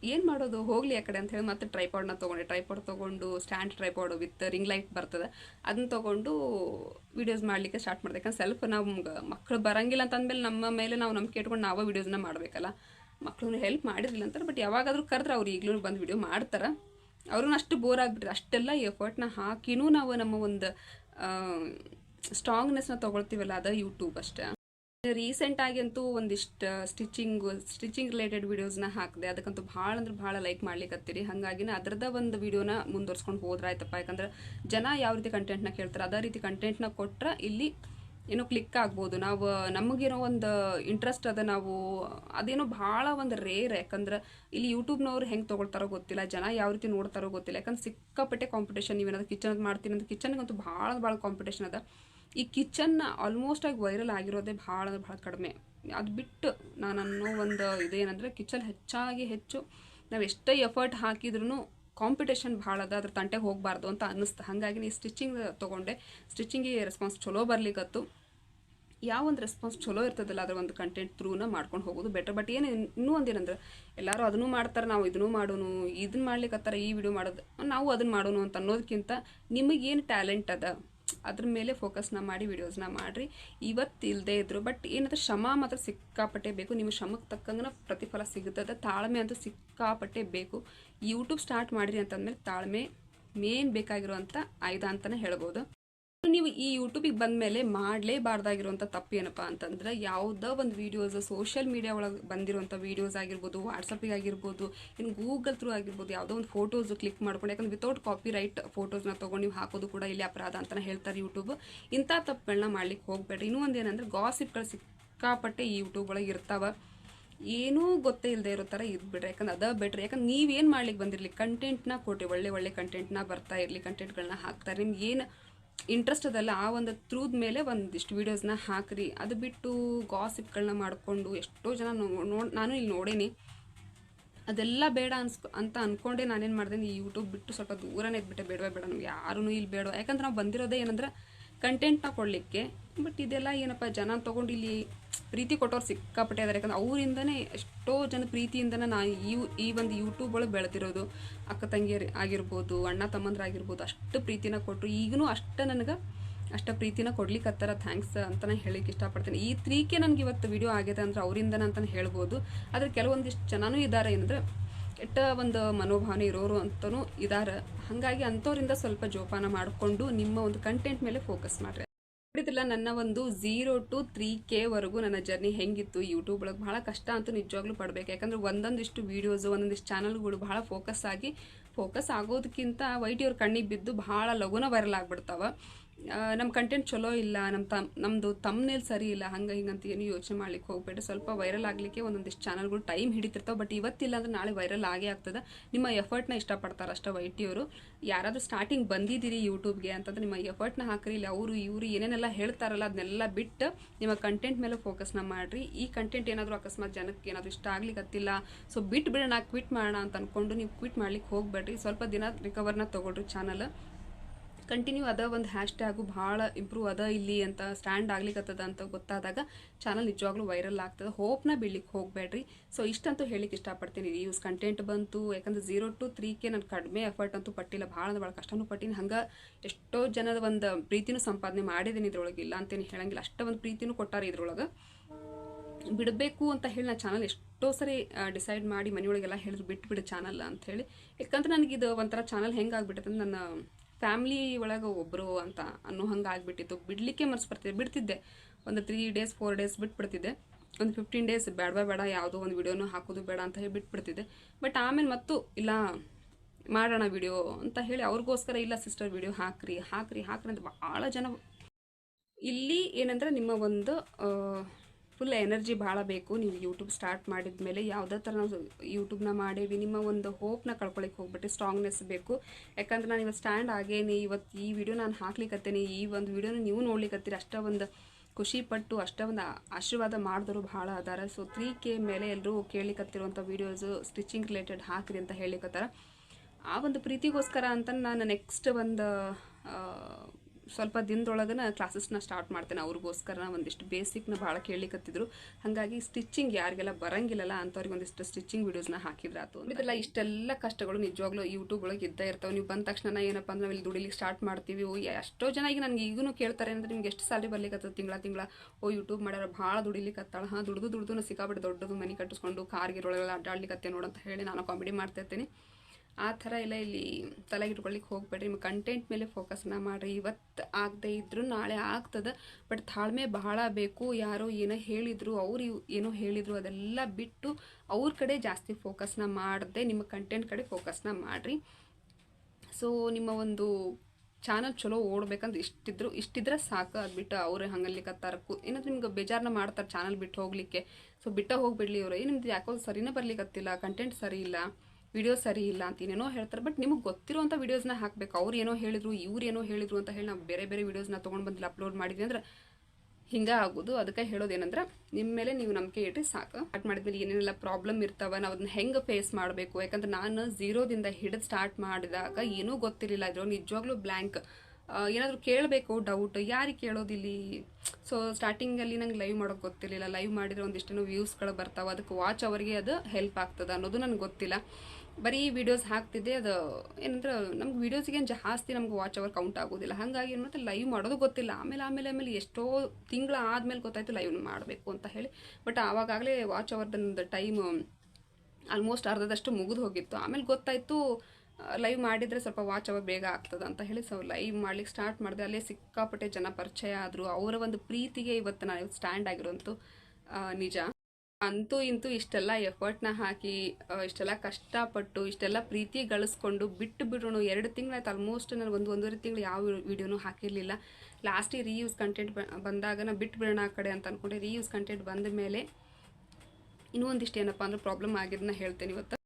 ಏನು ಮಾಡೋದು? ಹೋಗ್ಲಿ ಆ ಕಡೆ ಅಂತ ಹೇಳಿ ಮತ್ತೆ ಟ್ರೈಪಾಡ್ನ ತೊಗೊಂಡೆ. ಟ್ರೈಪಾಡ್ ತೊಗೊಂಡು stand tripod with ring light ಬರ್ತದೆ. ಅದನ್ನ ತೊಗೊಂಡು ವಿಡಿಯೋಸ್ ಮಾಡಲಿಕ್ಕೆ ಸ್ಟಾರ್ಟ್ ಮಾಡಿದೆ. ಯಾಕಂದ್ರೆ ಸ್ವಲ್ಪ ನಮ್ಗೆ ಮಕ್ಕಳು ಬರಂಗಿಲ್ಲ ಅಂತಂದ್ಮೇಲೆ ನಮ್ಮ ಮೇಲೆ ನಾವು ನಂಬಿಕೆ ಇಟ್ಕೊಂಡು ನಾವೇ ವೀಡಿಯೋಸ್ನ ಮಾಡಬೇಕಲ್ಲ. ಮಕ್ಕಳನ್ನ ಹೆಲ್ಪ್ ಮಾಡಿರಲಿಲ್ಲ ಅಂತಾರೆ ಬಟ್ ಯಾವಾಗಾದರೂ ಕರೆದ್ರೆ ಅವ್ರು ಈಗಲೂ ಬಂದು ವಿಡಿಯೋ ಮಾಡ್ತಾರೆ. ಅವ್ರನ್ನ ಅಷ್ಟು ಬೋರ್ ಆಗಿಬಿಟ್ರೆ. ಅಷ್ಟೆಲ್ಲ ಎಫರ್ಟ್ನ ಹಾಕಿನೂ ನಾವು ನಮ್ಮ ಒಂದು ಸ್ಟ್ರಾಂಗ್ನೆಸ್ನ ತೊಗೊಳ್ತೀವಲ್ಲ, ಅದ ಯೂಟ್ಯೂಬ್ ಅಷ್ಟೇ. ರೀಸೆಂಟ್ ಆಗಿ ಅಂತೂ ಒಂದಿಷ್ಟು ಸ್ಟಿಚಿಂಗ್ ಸ್ಟಿಚಿಂಗ್ ರಿಲೇಟೆಡ್ ವೀಡಿಯೋಸ್ನ ಹಾಕಿದೆ. ಅದಕ್ಕಂತೂ ಭಾಳ ಅಂದ್ರೆ ಭಾಳ ಲೈಕ್ ಮಾಡ್ಲಿಕ್ಕತ್ತೀರಿ ಹಾಗಾಗಿ ಅದರದ ಒಂದು ವಿಡಿಯೋನ ಮುಂದುವರ್ಸ್ಕೊಂಡು ಹೋದ್ರಾಯ್ತಪ್ಪ. ಯಾಕಂದ್ರೆ ಜನ ಯಾವ ರೀತಿ ಕಂಟೆಂಟ್ನ ಕೇಳ್ತಾರೆ, ಅದೇ ರೀತಿ ಕಂಟೆಂಟ್ನ ಕೊಟ್ರೆ ಇಲ್ಲಿ ಏನೋ ಕ್ಲಿಕ್ ಆಗ್ಬೋದು. ನಾವು ನಮಗೇನೋ ಒಂದು ಇಂಟ್ರೆಸ್ಟ್ ಅದ ನಾವು, ಅದೇನೋ ಭಾಳ ಒಂದು ರೇರ್ ಯಾಕಂದ್ರೆ ಇಲ್ಲಿ ಯೂಟ್ಯೂಬ್ನವ್ರು ಹೆಂಗೆ ತೊಗೊಳ್ತಾರೋ ಗೊತ್ತಿಲ್ಲ, ಜನ ಯಾವ ರೀತಿ ನೋಡ್ತಾರೋ ಗೊತ್ತಿಲ್ಲ. ಯಾಕಂದ್ರೆ ಸಿಕ್ಕಾಪಟ್ಟೆ ಕಾಂಪಿಟೇಷನ್ ನೀವೇನಾದ್ರು ಕಿಚನ್ ಮಾಡ್ತೀನಿ ಅಂತ ಕಿಚನ್ಗಂತೂ ಭಾಳ ಭಾಳ ಕಾಂಪಿಟೇಷನ್ ಅದ. ಈ ಕಿಚನ್ ಆಲ್ಮೋಸ್ಟ್ ಆಗಿ ವೈರಲ್ ಆಗಿರೋದೇ ಭಾಳ ಅಂದ್ರೆ ಭಾಳ ಕಡಿಮೆ. ಅದು ಬಿಟ್ಟು ನಾನು ಅನ್ನೋ ಒಂದು ಇದೇನಂದರೆ ಕಿಚನ್ ಹೆಚ್ಚಾಗಿ ಹೆಚ್ಚು ನಾವು ಎಷ್ಟೇ ಎಫರ್ಟ್ ಹಾಕಿದ್ರೂ ಕಾಂಪಿಟೇಷನ್ ಭಾಳ ಅದ, ಅದ್ರ ತಂಟೆ ಹೋಗಬಾರ್ದು ಅಂತ ಅನ್ನಿಸ್ತು. ಹಾಗಾಗಿ ನೀ ಸ್ಟಿಚಿಂಗ್ ತೊಗೊಂಡೆ. ಸ್ಟಿಚಿಂಗಿಗೆ ರೆಸ್ಪಾನ್ಸ್ ಚಲೋ ಬರ್ಲಿಕ್ಕತ್ತು ಯಾವ ಒಂದು ರೆಸ್ಪಾನ್ಸ್ ಚಲೋ ಇರ್ತದಲ್ಲ, ಅದ್ರ ಒಂದು ಕಂಟೆಂಟ್ ಥ್ರೂನ ಮಾಡ್ಕೊಂಡು ಹೋಗೋದು ಬೆಟರ್ ಬಟ್ ಏನು ಇನ್ನೂ ಒಂದೇನಂದ್ರೆ ಎಲ್ಲರೂ ಅದನ್ನು ಮಾಡ್ತಾರೆ, ನಾವು ಇದನ್ನು ಮಾಡೋನು ಇದನ್ನ ಮಾಡ್ಲಿಕ್ಕೆ ಈ ವಿಡಿಯೋ ಮಾಡೋದು, ನಾವು ಅದನ್ನು ಮಾಡೋನು ಅಂತ ಅನ್ನೋದಕ್ಕಿಂತ ನಿಮಗೇನು ಟ್ಯಾಲೆಂಟ್ ಅದ? ಅದ್ರ ಮೇಲೆ ಫೋಕಸ್ನ ಮಾಡಿ ವಿಡಿಯೋಸ್ನ ಮಾಡಿರಿ. ಇವತ್ತು ಇಲ್ಲದೆ ಇದ್ರು ಬಟ್ ಏನಂದ್ರೆ ಶ್ರಮ ಮಾತ್ರ ಸಿಕ್ಕಾಪಟ್ಟೆ ಬೇಕು. ನಿಮ್ಮ ಶ್ರಮಕ್ಕೆ ತಕ್ಕಂಗೆ ಪ್ರತಿಫಲ ಸಿಗುತ್ತದೆ ತಾಳ್ಮೆ ಅಂತೂ ಸಿಕ್ಕಾಪಟ್ಟೆ ಬೇಕು. ಯೂಟ್ಯೂಬ್ ಸ್ಟಾರ್ಟ್ ಮಾಡಿರಿ ಅಂತಂದಮೇಲೆ ತಾಳ್ಮೆ ಮೇನ್ ಬೇಕಾಗಿರುವಂಥ ಆಯುಧ ಅಂತಲೇ ಹೇಳ್ಬೋದು. ನೀವು ಈ ಯೂಟ್ಯೂಬಿಗೆ ಬಂದ ಮೇಲೆ ಮಾಡಲೇಬಾರ್ದಾಗಿರುವಂಥ ತಪ್ಪು ಏನಪ್ಪ ಅಂತಂದ್ರೆ ಯಾವುದೋ ಒಂದು ವೀಡಿಯೋಸ್ ಸೋಷಿಯಲ್ ಮೀಡಿಯಾ ಒಳಗೆ ಬಂದಿರುವಂಥ ವೀಡಿಯೋಸ್ ಆಗಿರ್ಬೋದು ವಾಟ್ಸಪ್ಪಿಗೆ ಆಗಿರ್ಬೋದು ಇನ್ನು ಗೂಗಲ್ ಥ್ರೂ ಆಗಿರ್ಬೋದು, ಯಾವುದೋ ಒಂದು ಫೋಟೋಸ್ ಕ್ಲಿಕ್ ಮಾಡ್ಕೊಂಡು, ಯಾಕಂದ್ರೆ ವಿತೌಟ್ ಕಾಪಿ ರೈಟ್ ಫೋಟೋಸ್ನ ತೊಗೊಂಡು ನೀವು ಹಾಕೋದು ಕೂಡ ಇಲ್ಲಿ ಅಪರಾಧ ಅಂತಲೇ ಹೇಳ್ತಾರೆ ಯೂಟ್ಯೂಬ್ ಇಂಥ ತಪ್ಪುಗಳನ್ನ ಮಾಡ್ಲಿಕ್ಕೆ ಹೋಗಬೇಡ್ರಿ. ಇನ್ನೂ ಒಂದು ಏನಂದ್ರೆ ಗಾಸಿಪ್ಗಳು ಸಿಕ್ಕಾಪಟ್ಟೆ ಈ ಯೂಟ್ಯೂಬ್ ಒಳಗೆ ಇರ್ತಾವೆ. ಏನೂ ಗೊತ್ತೇ ಇಲ್ಲದೆ ಇರೋ ಥರ ಇದ್ಬಿಡ್ರಿ ಯಾಕಂದ್ರೆ ಅದ ಬೆಟ್ರಿ ಯಾಕಂದ್ರೆ ನೀವೇನು ಮಾಡ್ಲಿಕ್ಕೆ ಬಂದಿರಲಿ? ಕಂಟೆಂಟ್ನ ಕೊಟ್ರಿ ಒಳ್ಳೆ ಒಳ್ಳೆ ಕಂಟೆಂಟ್ನ ಬರ್ತಾ ಇರಲಿ. ಕಂಟೆಂಟ್ಗಳನ್ನ ಹಾಕ್ತಾರೆ. ನಿಮ್ಗೆ ಏನು ಇಂಟ್ರೆಸ್ಟ್ ಅದಲ್ಲ ಆ ಒಂದು ತ್ರೂದ ಮೇಲೆ ಒಂದಿಷ್ಟು ವೀಡಿಯೋಸ್ನ ಹಾಕ್ರಿ. ಅದು ಬಿಟ್ಟು ಗಾಸಿಪ್ಗಳನ್ನ ಮಾಡಿಕೊಂಡು ಎಷ್ಟೋ ಜನ ನೋಡಿ ನಾನು ಇಲ್ಲಿ ನೋಡೇನಿ. ಅದೆಲ್ಲ ಬೇಡ ಅನ್ಸ್ ಅಂತ ಅನ್ಕೊಂಡೆ ನಾನೇನು ಮಾಡಿದೆ, ಈ ಯೂಟ್ಯೂಬ್ ಬಿಟ್ಟು ಸ್ವಲ್ಪ ದೂರನೇ ಇದ್ಬಿಟ್ಟೆ. ಬೇಡವೇ ಬೇಡ, ನಮ್ಗೆ ಯಾರೂ ಇಲ್ಲಿ ಬೇಡ ಯಾಕಂದ್ರೆ ನಾವು ಬಂದಿರೋದೇ ಏನಂದ್ರೆ ಕಂಟೆಂಟ್ನ ಕೊಡಲಿಕ್ಕೆ. ಬಟ್ ಇದೆಲ್ಲ ಏನಪ್ಪ, ಜನ ತೊಗೊಂಡು ಇಲ್ಲಿ ಪ್ರೀತಿ ಕೊಟ್ಟವ್ರು ಸಿಕ್ಕಾಪಟ್ಟೆ ಇದಾರೆ ಯಾಕಂದ್ರೆ ಅವರಿಂದನೇ ಎಷ್ಟೋ ಜನ ಪ್ರೀತಿಯಿಂದನೇ ನಾ ಈ ಈ ಒಂದು ಯೂಟ್ಯೂಬ್ ಒಳಗೆ ಬೆಳೆದಿರೋದು. ಅಕ್ಕ ತಂಗಿಯರು ಆಗಿರ್ಬೋದು, ಅಣ್ಣ ತಮ್ಮಂದ್ರಾಗಿರ್ಬೋದು, ಅಷ್ಟು ಪ್ರೀತಿನ ಕೊಟ್ಟರು ಈಗಲೂ ಅಷ್ಟು ನನಗೆ ಅಷ್ಟು ಪ್ರೀತಿನ ಕೊಡ್ಲಿಕ್ಕತ್ತಾರ ಥ್ಯಾಂಕ್ಸ್ ಅಂತಲೇ ಹೇಳಿಕ್ಕೆ ಇಷ್ಟಪಡ್ತೀನಿ. ಈ ತ್ರೀಕೆ ನನಗೆ ಇವತ್ತು ವಿಡಿಯೋ ಆಗಿದೆ ಅಂದ್ರೆ ಅವರಿಂದನೇ ಅಂತಲೇ ಹೇಳ್ಬೋದು. ಆದರೆ ಕೆಲವೊಂದಿಷ್ಟು ಜನನೂ ಇದ್ದಾರೆ ಏನಂದ್ರೆ ಕೆಟ್ಟ ಒಂದು ಮನೋಭಾವನೆ ಇರೋರು ಅಂತಲೂ ಇದ್ದಾರೆ ಹಾಗಾಗಿ ಅಂಥವರಿಂದ ಸ್ವಲ್ಪ ಜೋಪಾನ ಮಾಡಿಕೊಂಡು ನಿಮ್ಮ ಒಂದು ಕಂಟೆಂಟ್ ಮೇಲೆ ಫೋಕಸ್ ಮಾಡಿರಿ. ನೋಡಿದ್ರಲ್ಲ ನನ್ನ ಒಂದು ಝೀರೋ ಟು ತ್ರೀ ಕೆ ವರೆಗೂ ನನ್ನ ಜರ್ನಿ ಹೆಂಗಿತ್ತು ಯೂಟ್ಯೂಬ್ ಒಳಗೆ. ಭಾಳ ಕಷ್ಟ ಅಂತೂ ನಿಜವಾಗ್ಲೂ ಪಡ್ಬೇಕು. ಯಾಕಂದ್ರೆ ಒಂದೊಂದಿಷ್ಟು ವೀಡಿಯೋಸ್ ಒಂದೊಂದಿಷ್ಟು ಚಾನಲ್ಗಳು ಭಾಳ ಫೋಕಸ್ ಆಗಿ ಫೋಕಸ್ ಆಗೋದಕ್ಕಿಂತ ವೈಟ್ ಇವ್ರ ಕಣ್ಣಿಗೆ ಬಿದ್ದು ಭಾಳ ಲಘುನ ವೈರಲ್ ಆಗ್ಬಿಡ್ತಾವ. ನಮ್ಮ ಕಂಟೆಂಟ್ ಚಲೋ ಇಲ್ಲ ನಮ್ಮ ತಮ್ ನಮ್ಮದು ತಮ್ಮನೇಲಿ ಸರಿ ಇಲ್ಲ, ಹಂಗೆ ಹಿಂಗಂತ ಏನು ಯೋಚನೆ ಮಾಡ್ಲಿಕ್ಕೆ ಹೋಗ್ಬೇಡಿ ಸ್ವಲ್ಪ ವೈರಲ್ ಆಗಲಿಕ್ಕೆ ಒಂದೊಂದಿಷ್ಟು ಚಾನಲ್ಗಳು ಟೈಮ್ ಹಿಡಿತಿರ್ತಾವೆ ಬಟ್ ಇವತ್ತಿಲ್ಲ ಅಂದ್ರೆ ನಾಳೆ ವೈರಲ್ ಆಗೇ ಆಗ್ತದೆ. ನಿಮ್ಮ ಎಫರ್ಟ್ನ ಇಷ್ಟಪಡ್ತಾರೆ ಅಷ್ಟೇ ವೈಟಿಯವರು ಯಾರಾದರೂ ಸ್ಟಾರ್ಟಿಂಗ್ ಬಂದಿದ್ದೀರಿ ಯೂಟ್ಯೂಬ್ಗೆ ಅಂತಂದ್ರೆ ನಿಮ್ಮ ಎಫರ್ಟ್ನ ಹಾಕ್ರಿ, ಇಲ್ಲಿ ಅವರು, ಇವರು ಏನೇನೆಲ್ಲ ಹೇಳ್ತಾರಲ್ಲ, ಅದನ್ನೆಲ್ಲ ಬಿಟ್ಟು ನಿಮ್ಮ ಕಂಟೆಂಟ್ ಮೇಲೆ ಫೋಕಸ್ನ ಮಾಡಿರಿ. ಈ ಕಂಟೆಂಟ್ ಏನಾದರೂ ಅಕಸ್ಮಾತ್ ಜನಕ್ಕೆ ಏನಾದರೂ ಇಷ್ಟ ಆಗ್ಲಿಕ್ಕತ್ತಿಲ್ಲ ಸೊ ಬಿಟ್ಟು ಬಿಡೋಣ ಕ್ವಿಟ್ ಮಾಡೋಣ ಅಂತ ಅಂದ್ಕೊಂಡು ನೀವು ಕ್ವಿಟ್ ಮಾಡ್ಲಿಕ್ಕೆ ಹೋಗ್ಬೇಡ್ರಿ. ಸ್ವಲ್ಪ ದಿನ ರಿಕವರ್ನ ತೊಗೊಳ್ರಿ ಚಾನಲ್ ಕಂಟಿನ್ಯೂ ಅದ ಒಂದು ಹ್ಯಾಶ್ ಟ್ಯಾಗು ಭಾಳ ಇಂಪ್ರೂವ್ ಅದ ಇಲ್ಲಿ ಅಂತ ಸ್ಟ್ಯಾಂಡ್ ಆಗ್ಲಿಕ್ಕತ್ತದ ಅಂತ ಗೊತ್ತಾದಾಗ ಚಾನಲ್ ನಿಜವಾಗ್ಲೂ ವೈರಲ್ ಆಗ್ತದೆ. ಹೋಪ್ನ ಬಿಡ್ಲಿಕ್ಕೆ ಹೋಗಬೇಡ್ರಿ. ಸೊ ಇಷ್ಟಂತೂ ಹೇಳಿಕ್ಕೆ ಇಷ್ಟಪಡ್ತೀನಿ. ಯೂಸ್ ಕಂಟೆಂಟ್ ಬಂತು, ಯಾಕಂದ್ರೆ ಝೀರೋ ಟು ತ್ರೀಗೆ ನಾನು ಕಡಿಮೆ ಎಫರ್ಟ್ ಅಂತೂ ಪಟ್ಟಿಲ್ಲ. ಭಾಳ ಅಂದ್ರೆ ಭಾಳ ಕಷ್ಟನೂ ಪಟ್ಟಿನಿ. ಹಂಗೆ ಎಷ್ಟೋ ಜನದ ಒಂದು ಪ್ರೀತಿನೂ ಸಂಪಾದನೆ ಮಾಡಿದ್ದೀನಿ ಇದ್ರೊಳಗೆ. ಇಲ್ಲ ಅಂತೇನು ಹೇಳಂಗಿಲ್ಲ. ಅಷ್ಟ ಒಂದು ಪ್ರೀತಿನೂ ಕೊಟ್ಟಾರೆ ಇದ್ರೊಳಗೆ. ಬಿಡಬೇಕು ಅಂತ ಹೇಳಿ ನಾನು ಚಾನಲ್ ಎಷ್ಟೋ ಸರಿ ಡಿಸೈಡ್ ಮಾಡಿ ಮನೆಯೊಳಗೆಲ್ಲ ಹೇಳಿದ್ರು ಬಿಟ್ಬಿಡು ಚಾನಲ್ ಅಂತ ಹೇಳಿ. ಯಾಕಂದ್ರೆ ನನಗೆ ಇದು ಒಂಥರ ಚಾನಲ್ ಹೆಂಗೆ ಆಗ್ಬಿಟ್ಟೈತೆ ನನ್ನ ಫ್ಯಾಮ್ಲಿ ಒಳಗೆ ಒಬ್ಬರು ಅಂತ ಅನ್ನೋ ಹಂಗೆ ಆಗಿಬಿಟ್ಟಿತ್ತು. ಬಿಡಲಿಕ್ಕೆ ಮನಸ್ಸು ಬರ್ತಿದ್ದೆ ಬಿಡ್ತಿದ್ದೆ. ಒಂದು ತ್ರೀ ಡೇಸ್ ಫೋರ್ ಡೇಸ್ ಬಿಟ್ಬಿಡ್ತಿದ್ದೆ. ಒಂದು ಫಿಫ್ಟೀನ್ ಡೇಸ್ ಬೇಡ ಬೇಡ ಯಾವುದೋ ಒಂದು ವಿಡಿಯೋನು ಹಾಕೋದು ಬೇಡ ಅಂತ ಹೇಳಿ ಬಿಟ್ಬಿಡ್ತಿದ್ದೆ. ಬಟ್ ಆಮೇಲೆ ಮತ್ತು, ಇಲ್ಲ, ಮಾಡೋಣ ವಿಡಿಯೋ ಅಂತ ಹೇಳಿ ಅವ್ರಿಗೋಸ್ಕರ, ಇಲ್ಲ ಸಿಸ್ಟರ್ ವಿಡಿಯೋ ಹಾಕ್ರಿ ಹಾಕ್ರಿ ಹಾಕ್ರಿ ಅಂತ ಭಾಳ ಜನ. ಇಲ್ಲಿ ಏನಂದ್ರೆ ನಿಮ್ಮ ಒಂದು ಫುಲ್ ಎನರ್ಜಿ ಭಾಳ ಬೇಕು. ನೀವು ಯೂಟ್ಯೂಬ್ ಸ್ಟಾರ್ಟ್ ಮಾಡಿದ ಮೇಲೆ ಯಾವುದೇ ಥರ ನಾವು ಯೂಟ್ಯೂಬ್ನ ಮಾಡೇವಿ. ನಿಮ್ಮ ಒಂದು ಹೋಪ್ನ ಕಳ್ಕೊಳಕ್ಕೆ ಹೋಗ್ಬಿಟ್ಟು ಸ್ಟ್ರಾಂಗ್ನೆಸ್ ಬೇಕು. ಯಾಕಂದ್ರೆ ನಾನು ಇವತ್ತು ಸ್ಟ್ಯಾಂಡ್ ಆಗೇನಿ. ಇವತ್ತು ಈ ವಿಡಿಯೋ ನಾನು ಹಾಕ್ಲಿಕ್ಕತ್ತೇನೆ ಈ ಒಂದು ವಿಡಿಯೋನ ನೀವು ನೋಡ್ಲಿಕ್ಕತ್ತೀರಿ ಅಷ್ಟೇ ಒಂದು ಖುಷಿಪಟ್ಟು ಅಷ್ಟೇ ಒಂದು ಆಶೀರ್ವಾದ ಮಾಡಿದವರು ಭಾಳ ಅದಾರ. ಸೊ ತ್ರೀ ಕೆ ಮೇಲೆ ಎಲ್ಲರೂ ಕೇಳಿಕತ್ತಿರುವಂಥ ವೀಡಿಯೋಸು ಸ್ಟಿಚಿಂಗ್ ರಿಲೇಟೆಡ್ ಹಾಕಿರಿ ಅಂತ ಹೇಳಿಕತ್ತಾರ ಆ ಒಂದು ಪ್ರೀತಿಗೋಸ್ಕರ ಅಂತ ನಾನು ನೆಕ್ಸ್ಟ್ ಒಂದು ಸ್ವಲ್ಪ ದಿನದೊಳಗನ ಕ್ಲಾಸಸ್ನ ಸ್ಟಾರ್ಟ್ ಮಾಡ್ತೇನೆ. ಅವ್ರಿಗೋಸ್ಕರ ಒಂದಿಷ್ಟು ಬೇಸಿಕ್ನ ಭಾಳ ಕೇಳಿಕತ್ತಿದ್ರು ಹಾಗಾಗಿ ಸ್ಟಿಚಿಂಗ್ ಯಾರಿಗೆಲ್ಲ ಬರಂಗಿಲ್ಲಲ್ಲ ಅಂಥವ್ರಿಗೆ ಒಂದಿಷ್ಟು ಸ್ಟಿಚಿಂಗ್ ವೀಡಿಯೋಸ್ನ ಹಾಕಿದ್ರಾತು ಇದೆಲ್ಲ ಇಷ್ಟೆಲ್ಲ ಕಷ್ಟಗಳು ನಿಜವಾಗ್ಲೂ ಯೂಟ್ಯೂಬ್ ಒಳಗೆ ಇದ್ದೇ ಇರ್ತಾವೆ. ನೀವು ಬಂದ ತಕ್ಷಣ ಏನಪ್ಪ ಅಂದ್ರೆ ಇಲ್ಲಿ ದುಡಿಲಿಕ್ಕೆ ಸ್ಟಾರ್ಟ್ ಮಾಡ್ತೀವಿ. ಓ ಎಷ್ಟೋ ಜನ ಈಗ ನನಗೆ ಈಗೂ ಕೇಳ್ತಾರೆ ಅಂದ್ರೆ ನಿಮ್ಗೆ ಎಷ್ಟು ಸ್ಯಾಲ್ರಿ ಬರ್ಲಿಕ್ಕೆ ತಿಂಗಳ ತಿಂಗಳ? ಓ ಯೂಟ್ಯೂಬ್ ಮಾಡ್ಯಾರ, ಭಾಳ ದುಡಿಲಿಕ್ಕೆ ಹತ್ತಾಳ ಹಾಂ, ದುಡ್ದು ದುಡ್ದು ಸಿಕ್ಕಾಬಿಟ್ಟು ದೊಡ್ಡದು ಮನೆ ಕಟ್ಟಿಸ್ಕೊಂಡು ಕಾರ್ಗಿರೊಳಗೆಲ್ಲ ಅಡ್ಡಾಡ್ಲಿಕ್ಕೆ ನೋಡಿ ಅಂತ ಹೇಳಿ ನಾನು ಕಾಮಿಡಿ ಮಾಡ್ತಾ ಇರ್ತೀನಿ. ಆ ಥರ ಎಲ್ಲ ಇಲ್ಲಿ ತಲೆಗಿಟ್ಕೊಳ್ಳಿಕ್ಕೆ ಹೋಗ್ಬೇಡ್ರಿ. ನಿಮ್ಮ ಕಂಟೆಂಟ್ ಮೇಲೆ ಫೋಕಸ್ನ ಮಾಡಿರಿ. ಇವತ್ತು ಆಗದೆ ಇದ್ದರೂ ನಾಳೆ ಆಗ್ತದೆ ಬಟ್ ತಾಳ್ಮೆ ಬಹಳ ಬೇಕು. ಯಾರೋ ಏನೋ ಹೇಳಿದರು, ಅವರು ಏನೋ ಹೇಳಿದರು, ಅದೆಲ್ಲ ಬಿಟ್ಟು ಅವ್ರ ಕಡೆ ಜಾಸ್ತಿ ಫೋಕಸ್ನ ಮಾಡದೆ ನಿಮ್ಮ ಕಂಟೆಂಟ್ ಕಡೆ ಫೋಕಸ್ನ ಮಾಡಿರಿ. ಸೊ ನಿಮ್ಮ ಒಂದು ಚಾನಲ್ ಚಲೋ ಓಡ್ಬೇಕಂತ ಇಷ್ಟಿದ್ರು, ಇಷ್ಟಿದ್ರೆ ಸಾಕು. ಅದು ಬಿಟ್ಟು ಅವ್ರು ಹಂಗಲ್ಲಿಕತ್ತಾರ ಕು ಏನಾದ್ರು ನಿಮ್ಗೆ ಬೇಜಾರನ್ನ ಮಾಡ್ತಾರೆ ಚಾನಲ್ ಬಿಟ್ಟು ಹೋಗ್ಲಿಕ್ಕೆ. ಸೊ ಬಿಟ್ಟ ಹೋಗ್ಬಿಡ್ಲಿ ಅವರು. ನಿಮ್ದು ಯಾಕೋ ಸರಿನೇ ಬರ್ಲಿಕ್ಕತ್ತಿಲ್ಲ ಕಂಟೆಂಟ್ ಸರಿ ಇಲ್ಲ. ವಿಡಿಯೋ ಸರಿ ಇಲ್ಲ ಅಂತ ಏನೇನೋ ಹೇಳ್ತಾರೆ ಬಟ್ ನಿಮಗೆ ಗೊತ್ತಿರುವಂಥ ವೀಡಿಯೋಸ್ನ ಹಾಕಬೇಕು. ಅವ್ರು ಏನೋ ಹೇಳಿದ್ರು, ಇವ್ರು ಏನೋ ಹೇಳಿದ್ರು ಅಂತ ಹೇಳಿ ನಾವು ಬೇರೆ ಬೇರೆ ವೀಡಿಯೋಸ್ನ ತೊಗೊಂಡು ಬಂದಿಲ್ಲ ಅಪ್ಲೋಡ್ ಮಾಡಿದ್ವಿ ಅಂದ್ರೆ ಹಿಂಗೆ ಆಗೋದು. ಅದಕ್ಕೆ ಹೇಳೋದೇನಂದ್ರೆ ನಿಮ್ಮ ಮೇಲೆ ನೀವು ನಂಬಿಕೆ ಇಟ್ಟು ಸಾಕು. ಸ್ಟಾರ್ಟ್ ಮಾಡಿದ್ಮೇಲೆ ಏನೇನೆಲ್ಲ ಪ್ರಾಬ್ಲಮ್ ಇರ್ತಾವೆ, ನಾವು ಅದನ್ನ ಹೆಂಗೆ ಫೇಸ್ ಮಾಡಬೇಕು? ಯಾಕಂದ್ರೆ ನಾನು ಝೀರೋದಿಂದ ಹಿಡಿದು ಸ್ಟಾರ್ಟ್ ಮಾಡಿದಾಗ ಏನೂ ಗೊತ್ತಿರಲಿಲ್ಲ. ಇದ್ರು ನಿಜವಾಗ್ಲೂ ಬ್ಲ್ಯಾಂಕ್ ಏನಾದರೂ ಕೇಳಬೇಕು? ಡೌಟ್ ಯಾರಿಗೆ ಕೇಳೋದಿಲ್ಲಿ? ಸೊ ಸ್ಟಾರ್ಟಿಂಗಲ್ಲಿ ನಂಗೆ ಲೈವ್ ಮಾಡೋಕೆ ಗೊತ್ತಿರಲಿಲ್ಲ. ಲೈವ್ ಮಾಡಿದ್ರೆ ಒಂದಿಷ್ಟೇನೋ ವ್ಯೂಸ್ಗಳು ಬರ್ತಾವೆ. ಅದಕ್ಕೆ ವಾಚ್ ಅವರಿಗೆ ಅದು ಹೆಲ್ಪ್ ಆಗ್ತದೆ ಅನ್ನೋದು ನನಗೆ ಗೊತ್ತಿಲ್ಲ. ಬರೀ ವಿಡಿಯೋಸ್ ಹಾಕ್ತಿದ್ದೆ, ಅದು ಏನಂದ್ರೆ ನಮ್ಗೆ ವೀಡಿಯೋಸಿಗೆ ಜಾಸ್ತಿ ನಮ್ಗೆ ವಾಚ್ ಅವರ್ ಕೌಂಟ್ ಆಗೋದಿಲ್ಲ. ಹಾಗಾಗಿ ಏನು ಮತ್ತೆ ಲೈವ್ ಮಾಡೋದು ಗೊತ್ತಿಲ್ಲ. ಆಮೇಲೆ ಆಮೇಲೆ ಆಮೇಲೆ ಎಷ್ಟೋ ತಿಂಗಳ ಆದಮೇಲೆ ಗೊತ್ತಾಯ್ತು ಲೈವ್ ಮಾಡಬೇಕು ಅಂತ ಹೇಳಿ. ಬಟ್ ಆವಾಗಲೇ ವಾಚ್ ಅವರ್ದೊಂದು ಟೈಮ್ ಆಲ್ಮೋಸ್ಟ್ ಅರ್ಧದಷ್ಟು ಮುಗಿದು ಹೋಗಿತ್ತು. ಆಮೇಲೆ ಗೊತ್ತಾಯ್ತು ಲೈವ್ ಮಾಡಿದರೆ ಸ್ವಲ್ಪ ವಾಚ್ ಅವರ್ ಬೇಗ ಆಗ್ತದೆ ಅಂತ ಹೇಳಿ ಸೊ ಲೈವ್ ಮಾಡ್ಲಿಕ್ಕೆ ಸ್ಟಾರ್ಟ್ ಮಾಡಿದೆ. ಅಲ್ಲೇ ಸಿಕ್ಕಾಪಟ್ಟೆ ಜನ ಪರಿಚಯ ಆದರು. ಅವರ ಒಂದು ಪ್ರೀತಿಗೆ ಇವತ್ತು ನಾನು ಸ್ಟ್ಯಾಂಡ್ ಆಗಿರೋಂಥ ನಿಜ. ಅಂತೂ ಇಂತೂ ಇಷ್ಟೆಲ್ಲ ಎಫರ್ಟ್ನ ಹಾಕಿ ಇಷ್ಟೆಲ್ಲ ಕಷ್ಟಪಟ್ಟು, ಇಷ್ಟೆಲ್ಲ ಪ್ರೀತಿ ಗಳಿಸ್ಕೊಂಡು ಬಿಟ್ಟು ಬಿಡೋಣ. ಎರಡು ತಿಂಗಳಾಯ್ತು ಆಲ್ಮೋಸ್ಟ್ ನಾನು ಒಂದು ಒಂದೂವರೆ ತಿಂಗಳು ಯಾವ ವಿಡಿಯೋನೂ ಹಾಕಿರಲಿಲ್ಲ. ಲಾಸ್ಟಿಗೆ ರೀಯೂಸ್ ಕಂಟೆಂಟ್ ಬಂದಾಗ ನಾ ಬಿಟ್ಟು ಬಿಡೋಣ ಆ ಕಡೆ ಅಂತ ಅಂದ್ಕೊಂಡೆ ರೀಯೂಸ್ ಕಂಟೆಂಟ್ ಬಂದ ಮೇಲೆ ಇನ್ನೊಂದಿಷ್ಟು ಏನಪ್ಪ ಅಂದ್ರೆ ಪ್ರಾಬ್ಲಮ್ ಆಗಿದ್ದನ್ನ ಹೇಳ್ತೇನೆ ಇವತ್ತು.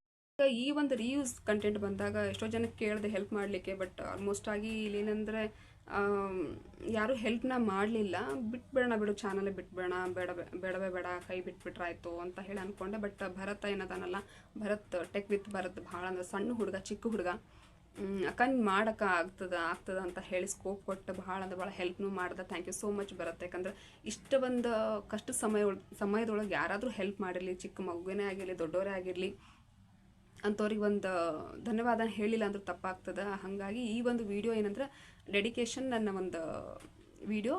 ಈ ಒಂದು ರೀಯೂಸ್ ಕಂಟೆಂಟ್ ಬಂದಾಗ ಎಷ್ಟೋ ಜನಕ್ಕೆ ಕೇಳಿದೆ ಹೆಲ್ಪ್ ಮಾಡಲಿಕ್ಕೆ ಬಟ್ ಆಲ್ಮೋಸ್ಟ್ ಆಗಿ ಇಲ್ಲಿ ಏನಂದರೆ ಯಾರೂ ಹೆಲ್ಪ್ನ ಮಾಡಲಿಲ್ಲ. ಬಿಟ್ಬಿಡೋಣ ಬಿಡು ಚಾನಲ್ ಬಿಟ್ಬಿಡೋಣ, ಬೇಡ, ಬೇಡವೇ ಬೇಡ, ಕೈ ಬಿಟ್ಬಿಟ್ರಾಯ್ತು ಅಂತ ಹೇಳಿ ಅಂದ್ಕೊಂಡೆ ಬಟ್ ಭರತ್ ಏನದಾನಲ್ಲ, ಭರತ್ ಟೆಕ್ ವಿತ್ ಭರತ್ ಭಾಳ ಅಂದ್ರೆ ಸಣ್ಣ ಹುಡುಗ, ಚಿಕ್ಕ ಹುಡುಗ. ಅಕ್ಕ ಮಾಡೋಕೆ ಆಗ್ತದ ಆಗ್ತದ ಅಂತ ಹೇಳಿ ಸ್ಕೋಪ್ ಕೊಟ್ಟು ಭಾಳ ಅಂದ್ರೆ ಭಾಳ ಹೆಲ್ಪ್ನು ಮಾಡ್ದೆ. ಥ್ಯಾಂಕ್ ಯು ಸೋ ಮಚ್ ಬರುತ್ತೆ ಯಾಕಂದ್ರೆ ಇಷ್ಟು ಒಂದು ಕಷ್ಟ ಸಮಯ ಸಮಯದೊಳಗೆ ಯಾರಾದರೂ ಹೆಲ್ಪ್ ಮಾಡಿರಲಿ, ಚಿಕ್ಕ ಮಗುವೇ ಆಗಿರಲಿ ದೊಡ್ಡವರೇ ಆಗಿರಲಿ. ಅಂಥವ್ರಿಗೆ ಒಂದು ಧನ್ಯವಾದ ಹೇಳಿಲ್ಲ ಅಂದ್ರೆ ತಪ್ಪಾಗ್ತದೆ. ಹಾಗಾಗಿ ಈ ಒಂದು ವಿಡಿಯೋ ಏನಂದ್ರೆ ಡೆಡಿಕೇಶನ್ ನನ್ನ ಒಂದು ವಿಡಿಯೋ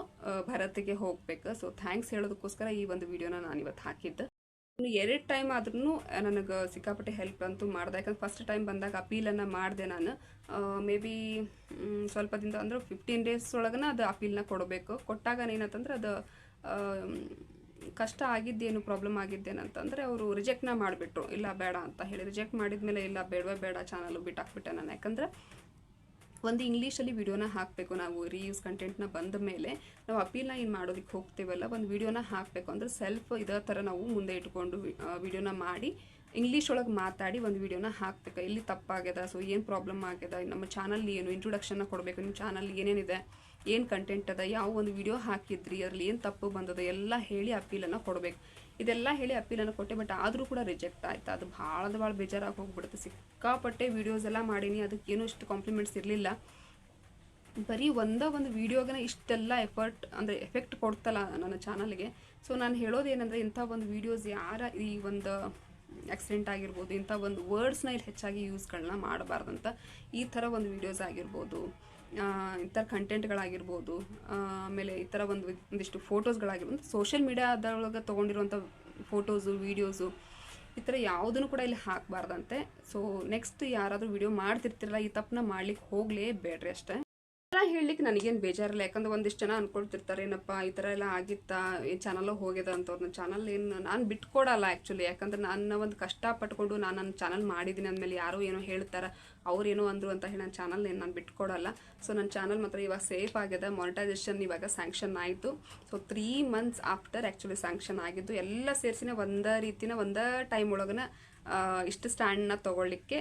ಭರತ್ಗೆ ಹೋಗ್ಬೇಕು. ಸೊ ಥ್ಯಾಂಕ್ಸ್ ಹೇಳೋದಕ್ಕೋಸ್ಕರ ಈ ಒಂದು ವಿಡಿಯೋನ ನಾನು ಇವತ್ತು ಹಾಕಿದ್ದೆ. ಇನ್ನು ಎರಡು ಟೈಮ್ ಆದ್ರೂ ನನಗೆ ಸಿಕ್ಕಾಪಟ್ಟೆ ಹೆಲ್ಪ್ ಅಂತೂ ಮಾಡ್ದೆ. ಯಾಕಂದ್ರೆ ಫಸ್ಟ್ ಟೈಮ್ ಬಂದಾಗ ಅಪೀಲನ್ನು ಮಾಡಿದೆ ನಾನು. ಮೇ ಬಿ ಸ್ವಲ್ಪ ದಿನ ಅಂದ್ರೆ ಫಿಫ್ಟೀನ್ ಡೇಸ್ ಒಳಗನ ಅದು ಅಪೀಲ್ನ ಕೊಡಬೇಕು. ಕೊಟ್ಟಾಗ ಏನಂತಂದ್ರೆ ಅದು ಕಷ್ಟ ಆಗಿದ್ದೇನು ಪ್ರಾಬ್ಲಮ್ ಆಗಿದ್ದೇನಂತಂದರೆ ಅವರು ರಿಜೆಕ್ಟ್ನ ಮಾಡಿಬಿಟ್ರು. ಇಲ್ಲ ಬೇಡ ಅಂತ ಹೇಳಿ ರಿಜೆಕ್ಟ್ ಮಾಡಿದ್ಮೇಲೆ ಇಲ್ಲ ಬೇಡವೇ ಬೇಡ ಚಾನಲ್ ಬಿಟ್ಟಾಕ್ಬಿಟ್ಟೆ ನಾನು. ಯಾಕಂದರೆ ಒಂದು ಇಂಗ್ಲೀಷಲ್ಲಿ ವಿಡಿಯೋನ ಹಾಕಬೇಕು, ನಾವು ರೀಯೂಸ್ ಕಂಟೆಂಟ್ನ ಬಂದ ಮೇಲೆ ನಾವು ಅಪೀಲ್ನ ಏನು ಮಾಡೋದಕ್ಕೆ ಹೋಗ್ತೇವಲ್ಲ, ಒಂದು ವಿಡಿಯೋನ ಹಾಕಬೇಕು. ಅಂದರೆ ಸೆಲ್ಫ್ ಇದೇ ಥರ ನಾವು ಮುಂದೆ ಇಟ್ಕೊಂಡು ವಿಡಿಯೋನ ಮಾಡಿ ಇಂಗ್ಲೀಷ್ ಒಳಗೆ ಮಾತಾಡಿ ಒಂದು ವಿಡಿಯೋನ ಹಾಕ್ಬೇಕು. ಇಲ್ಲಿ ತಪ್ಪಾಗ್ಯದ ಸೊ ಏನು ಪ್ರಾಬ್ಲಮ್ ಆಗ್ಯದ ನಮ್ಮ ಚಾನಲ್ ಏನು ಇಂಟ್ರೊಡಕ್ಷನ್ನ ಕೊಡಬೇಕು, ನಿಮ್ಮ ಚಾನಲ್ ಏನೇನಿದೆ ಏನು ಕಂಟೆಂಟ್ ಅದ, ಯಾವ ಒಂದು ವಿಡಿಯೋ ಹಾಕಿದ್ರಿ, ಅದರಲ್ಲಿ ಏನು ತಪ್ಪು ಬಂದದ, ಎಲ್ಲ ಹೇಳಿ ಅಪೀಲನ್ನು ಕೊಡಬೇಕು. ಇದೆಲ್ಲ ಹೇಳಿ ಅಪೀಲನ್ನು ಕೊಟ್ಟೆ ಬಟ್ ಆದರೂ ಕೂಡ ರಿಜೆಕ್ಟ್ ಆಯ್ತು. ಅದು ಭಾಳ ಭಾಳ ಬೇಜಾರಾಗಿ ಹೋಗ್ಬಿಡುತ್ತೆ. ಸಿಕ್ಕಾಪಟ್ಟೆ ವೀಡಿಯೋಸ್ ಎಲ್ಲ ಮಾಡೀನಿ, ಅದಕ್ಕೆ ಏನೂ ಇಷ್ಟು ಕಾಂಪ್ಲಿಮೆಂಟ್ಸ್ ಇರಲಿಲ್ಲ. ಬರೀ ಒಂದೇ ಒಂದು ವೀಡಿಯೋಗನ ಇಷ್ಟೆಲ್ಲ ಎಫರ್ಟ್ ಅಂದರೆ ಎಫೆಕ್ಟ್ ಕೊಡ್ತಲ್ಲ ನನ್ನ ಚಾನಲ್ಗೆ ಸೊ ನಾನು ಹೇಳೋದೇನೆಂದರೆ, ಇಂಥ ಒಂದು ವೀಡಿಯೋಸ್ ಯಾರ ಈ ಒಂದು ಆಕ್ಸಿಡೆಂಟ್ ಆಗಿರ್ಬೋದು, ಇಂಥ ಒಂದು ವರ್ಡ್ಸ್ನ ಇಲ್ಲಿ ಹೆಚ್ಚಾಗಿ ಯೂಸ್ಗಳನ್ನ ಮಾಡಬಾರ್ದಂತ ಈ ಥರ ಒಂದು ವೀಡಿಯೋಸ್ ಆಗಿರ್ಬೋದು. ಈ ಥರ ಕಂಟೆಂಟ್ಗಳಾಗಿರ್ಬೋದು ಆಮೇಲೆ ಈ ಥರ ಒಂದು ಒಂದಿಷ್ಟು ಫೋಟೋಸ್ಗಳಾಗಿರ್ಬೋದು ಸೋಷಿಯಲ್ ಮೀಡಿಯಾದೊಳಗೆ ತೊಗೊಂಡಿರುವಂಥ ಫೋಟೋಸು ವೀಡಿಯೋಸು ಈ ಥರ ಯಾವುದನ್ನು ಕೂಡ ಇಲ್ಲಿ ಹಾಕಬಾರ್ದಂತೆ. ಸೊ ನೆಕ್ಸ್ಟ್ ಯಾರಾದರೂ ವಿಡಿಯೋ ಮಾಡ್ತಿರ್ತಿರಲ್ಲ, ಈ ತಪ್ಪನ್ನ ಮಾಡ್ಲಿಕ್ಕೆ ಹೋಗಲೇಬೇಡ್ರಿ ಅಷ್ಟೇ. ಎಲ್ಲ ಹೇಳಲಿಕ್ಕೆ ನನಗೇನು ಬೇಜಾರಿಲ್ಲ. ಯಾಕಂದ್ರೆ ಒಂದಿಷ್ಟು ಜನ ಅನ್ಕೊಳ್ತಿರ್ತಾರೆ, ಏನಪ್ಪ ಈ ಥರ ಎಲ್ಲ ಆಗಿತ್ತಾ? ಈ ಚಾನಲ್ ಹೋಗ್ಯದ? ಅಂತ ನನ್ನ ಚಾನಲ್ ಏನು ನಾನು ಬಿಟ್ಕೊಡಲ್ಲ ಆ್ಯಕ್ಚುಲಿ ಯಾಕಂದ್ರೆ ನನ್ನ ಒಂದು ಕಷ್ಟ ಪಟ್ಕೊಂಡು ನಾನು ನನ್ನ ಚಾನಲ್ ಮಾಡಿದ್ದೀನಿ ಅಂದಮೇಲೆ ಯಾರೋ ಏನೋ ಹೇಳ್ತಾರೆ ಅವ್ರೇನೋ ಅಂದರು ಅಂತ ಹೇಳಿ ನನ್ನ ಚಾನಲ್ ಏನು ನಾನು ಬಿಟ್ಕೊಡಲ್ಲ. ಸೊ ನನ್ನ ಚಾನಲ್ ಮಾತ್ರ ಇವಾಗ ಸೇಫ್ ಆಗ್ಯದ. ಮಾನಿಟೈಸೇಷನ್ ಇವಾಗ ಸ್ಯಾಂಕ್ಷನ್ ಆಯಿತು. So three months after actually sanction ಆಗಿದ್ದು, ಎಲ್ಲ ಸೇರಿಸಿನ ಒಂದೇ ರೀತಿನ ಒಂದೇ ಟೈಮ್ ಒಳಗನ ಇಷ್ಟು ಸ್ಟ್ಯಾಂಡ್ನ ತೊಗೊಳ್ಳಿಕ್ಕೆ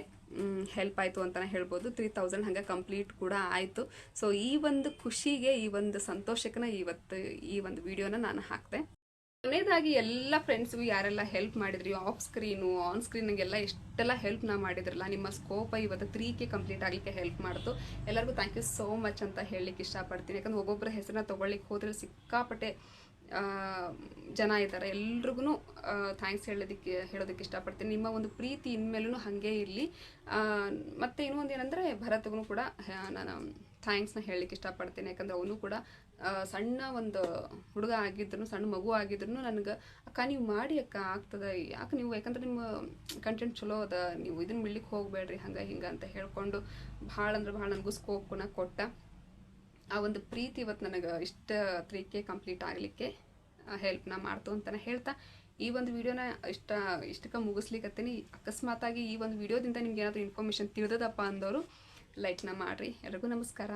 ಹೆಲ್ಪ್ ಆಯಿತು ಅಂತಲೇ ಹೇಳ್ಬೋದು. ತ್ರೀ ತೌಸಂಡ್ ಹಂಗೆ ಕಂಪ್ಲೀಟ್ ಕೂಡ ಆಯಿತು. ಸೊ ಈ ಒಂದು ಖುಷಿಗೆ, ಈ ಒಂದು ಸಂತೋಷಕ್ಕನ ಇವತ್ತು ಈ ಒಂದು ವಿಡಿಯೋನ ನಾನು ಹಾಕ್ತೆ ಕೊನೆಯದಾಗಿ ಎಲ್ಲ ಫ್ರೆಂಡ್ಸ್ಗೂ ಯಾರೆಲ್ಲ ಹೆಲ್ಪ್ ಮಾಡಿದ್ರಿ? ಆಫ್ ಸ್ಕ್ರೀನು ಆನ್ ಸ್ಕ್ರೀನಿಗೆಲ್ಲ ಎಷ್ಟೆಲ್ಲ ಹೆಲ್ಪ್ ನಾ ಮಾಡಿದ್ರಲ್ಲ, ನಿಮ್ಮ ಸ್ಕೋಪ್ ಇವತ್ತು ತ್ರೀ ಕೆ ಕಂಪ್ಲೀಟ್ ಆಗಲಿಕ್ಕೆ ಹೆಲ್ಪ್ ಮಾಡ್ತು. ಎಲ್ಲರಿಗೂ ಥ್ಯಾಂಕ್ ಯು ಸೋ ಮಚ್ ಅಂತ ಹೇಳಲಿಕ್ಕೆ ಇಷ್ಟಪಡ್ತೀನಿ. ಯಾಕಂದ್ರೆ ಒಬ್ಬೊಬ್ಬರ ಹೆಸರನ್ನ ತೊಗೊಳ್ಳಿಕ್ಕೆ ಹೋದ್ರೆ ಸಿಕ್ಕಾಪಟ್ಟೆ ಜನ ಇದ್ದಾರೆ. ಎಲ್ರಿಗೂ ಥ್ಯಾಂಕ್ಸ್ ಹೇಳೋದಕ್ಕೆ ಹೇಳೋದಕ್ಕೆ ಇಷ್ಟಪಡ್ತೀನಿ. ನಿಮ್ಮ ಒಂದು ಪ್ರೀತಿ ಇನ್ಮೇಲೂ ಹಾಗೆ ಇರಲಿ. ಮತ್ತು ಇನ್ನೊಂದು ಏನಂದರೆ, ಭರತ್ಗೂ ಕೂಡ ನಾನು ಥ್ಯಾಂಕ್ಸ್ನ ಹೇಳಲಿಕ್ಕೆ ಇಷ್ಟಪಡ್ತೀನಿ. ಯಾಕಂದ್ರೆ ಅವನು ಕೂಡ ಸಣ್ಣ ಒಂದು ಹುಡುಗ ಆಗಿದ್ರು ಸಣ್ಣ ಮಗು ಆಗಿದ್ರು ನನಗೆ, ಅಕ್ಕ, ನೀವು ಮಾಡಿ ಅಕ್ಕ, ಆಗ್ತದೆ. ಯಾಕೆ ನೀವು? ಯಾಕಂದ್ರೆ ನಿಮ್ಮ ಕಂಟೆಂಟ್ ಚಲೋ ಅದ. ನೀವು ಇದನ್ನ ಬಿಡ್ಲಿಕ್ಕೆ ಹೋಗಬೇಡ್ರಿ, ಹಂಗೆ, ಹಿಂಗೆ ಅಂತ ಹೇಳ್ಕೊಂಡು, ಭಾಳ ಅಂದ್ರೆ ಭಾಳ ನನಗೂ ಸ್ಕೋಪ್ನ ಕೊಟ್ಟ. ಆ ಒಂದು ಪ್ರೀತಿ ಇವತ್ತು ನನಗೆ ಇಷ್ಟ ತ್ರೀಕೆ ಕಂಪ್ಲೀಟ್ ಆಗಲಿಕ್ಕೆ ಹೆಲ್ಪ್ನ ಮಾಡ್ತು ಅಂತಲೇ ಹೇಳ್ತಾ, ಈ ಒಂದು ವಿಡಿಯೋನ ಇಷ್ಟ, ಇಷ್ಟಕ್ಕೆ ಮುಗಿಸ್ಲಿಕ್ಕತ್ತೀನಿ ಅಕಸ್ಮಾತಾಗಿ ಈ ಒಂದು ವಿಡಿಯೋದಿಂದ ನಿಮ್ಗೆ ಏನಾದರೂ ಇನ್ಫಾರ್ಮೇಷನ್ ತಿಳಿದದಪ್ಪ ಅಂದವರು ಲೈಕ್ನ ಮಾಡಿರಿ. ಎಲ್ರಿಗೂ ನಮಸ್ಕಾರ.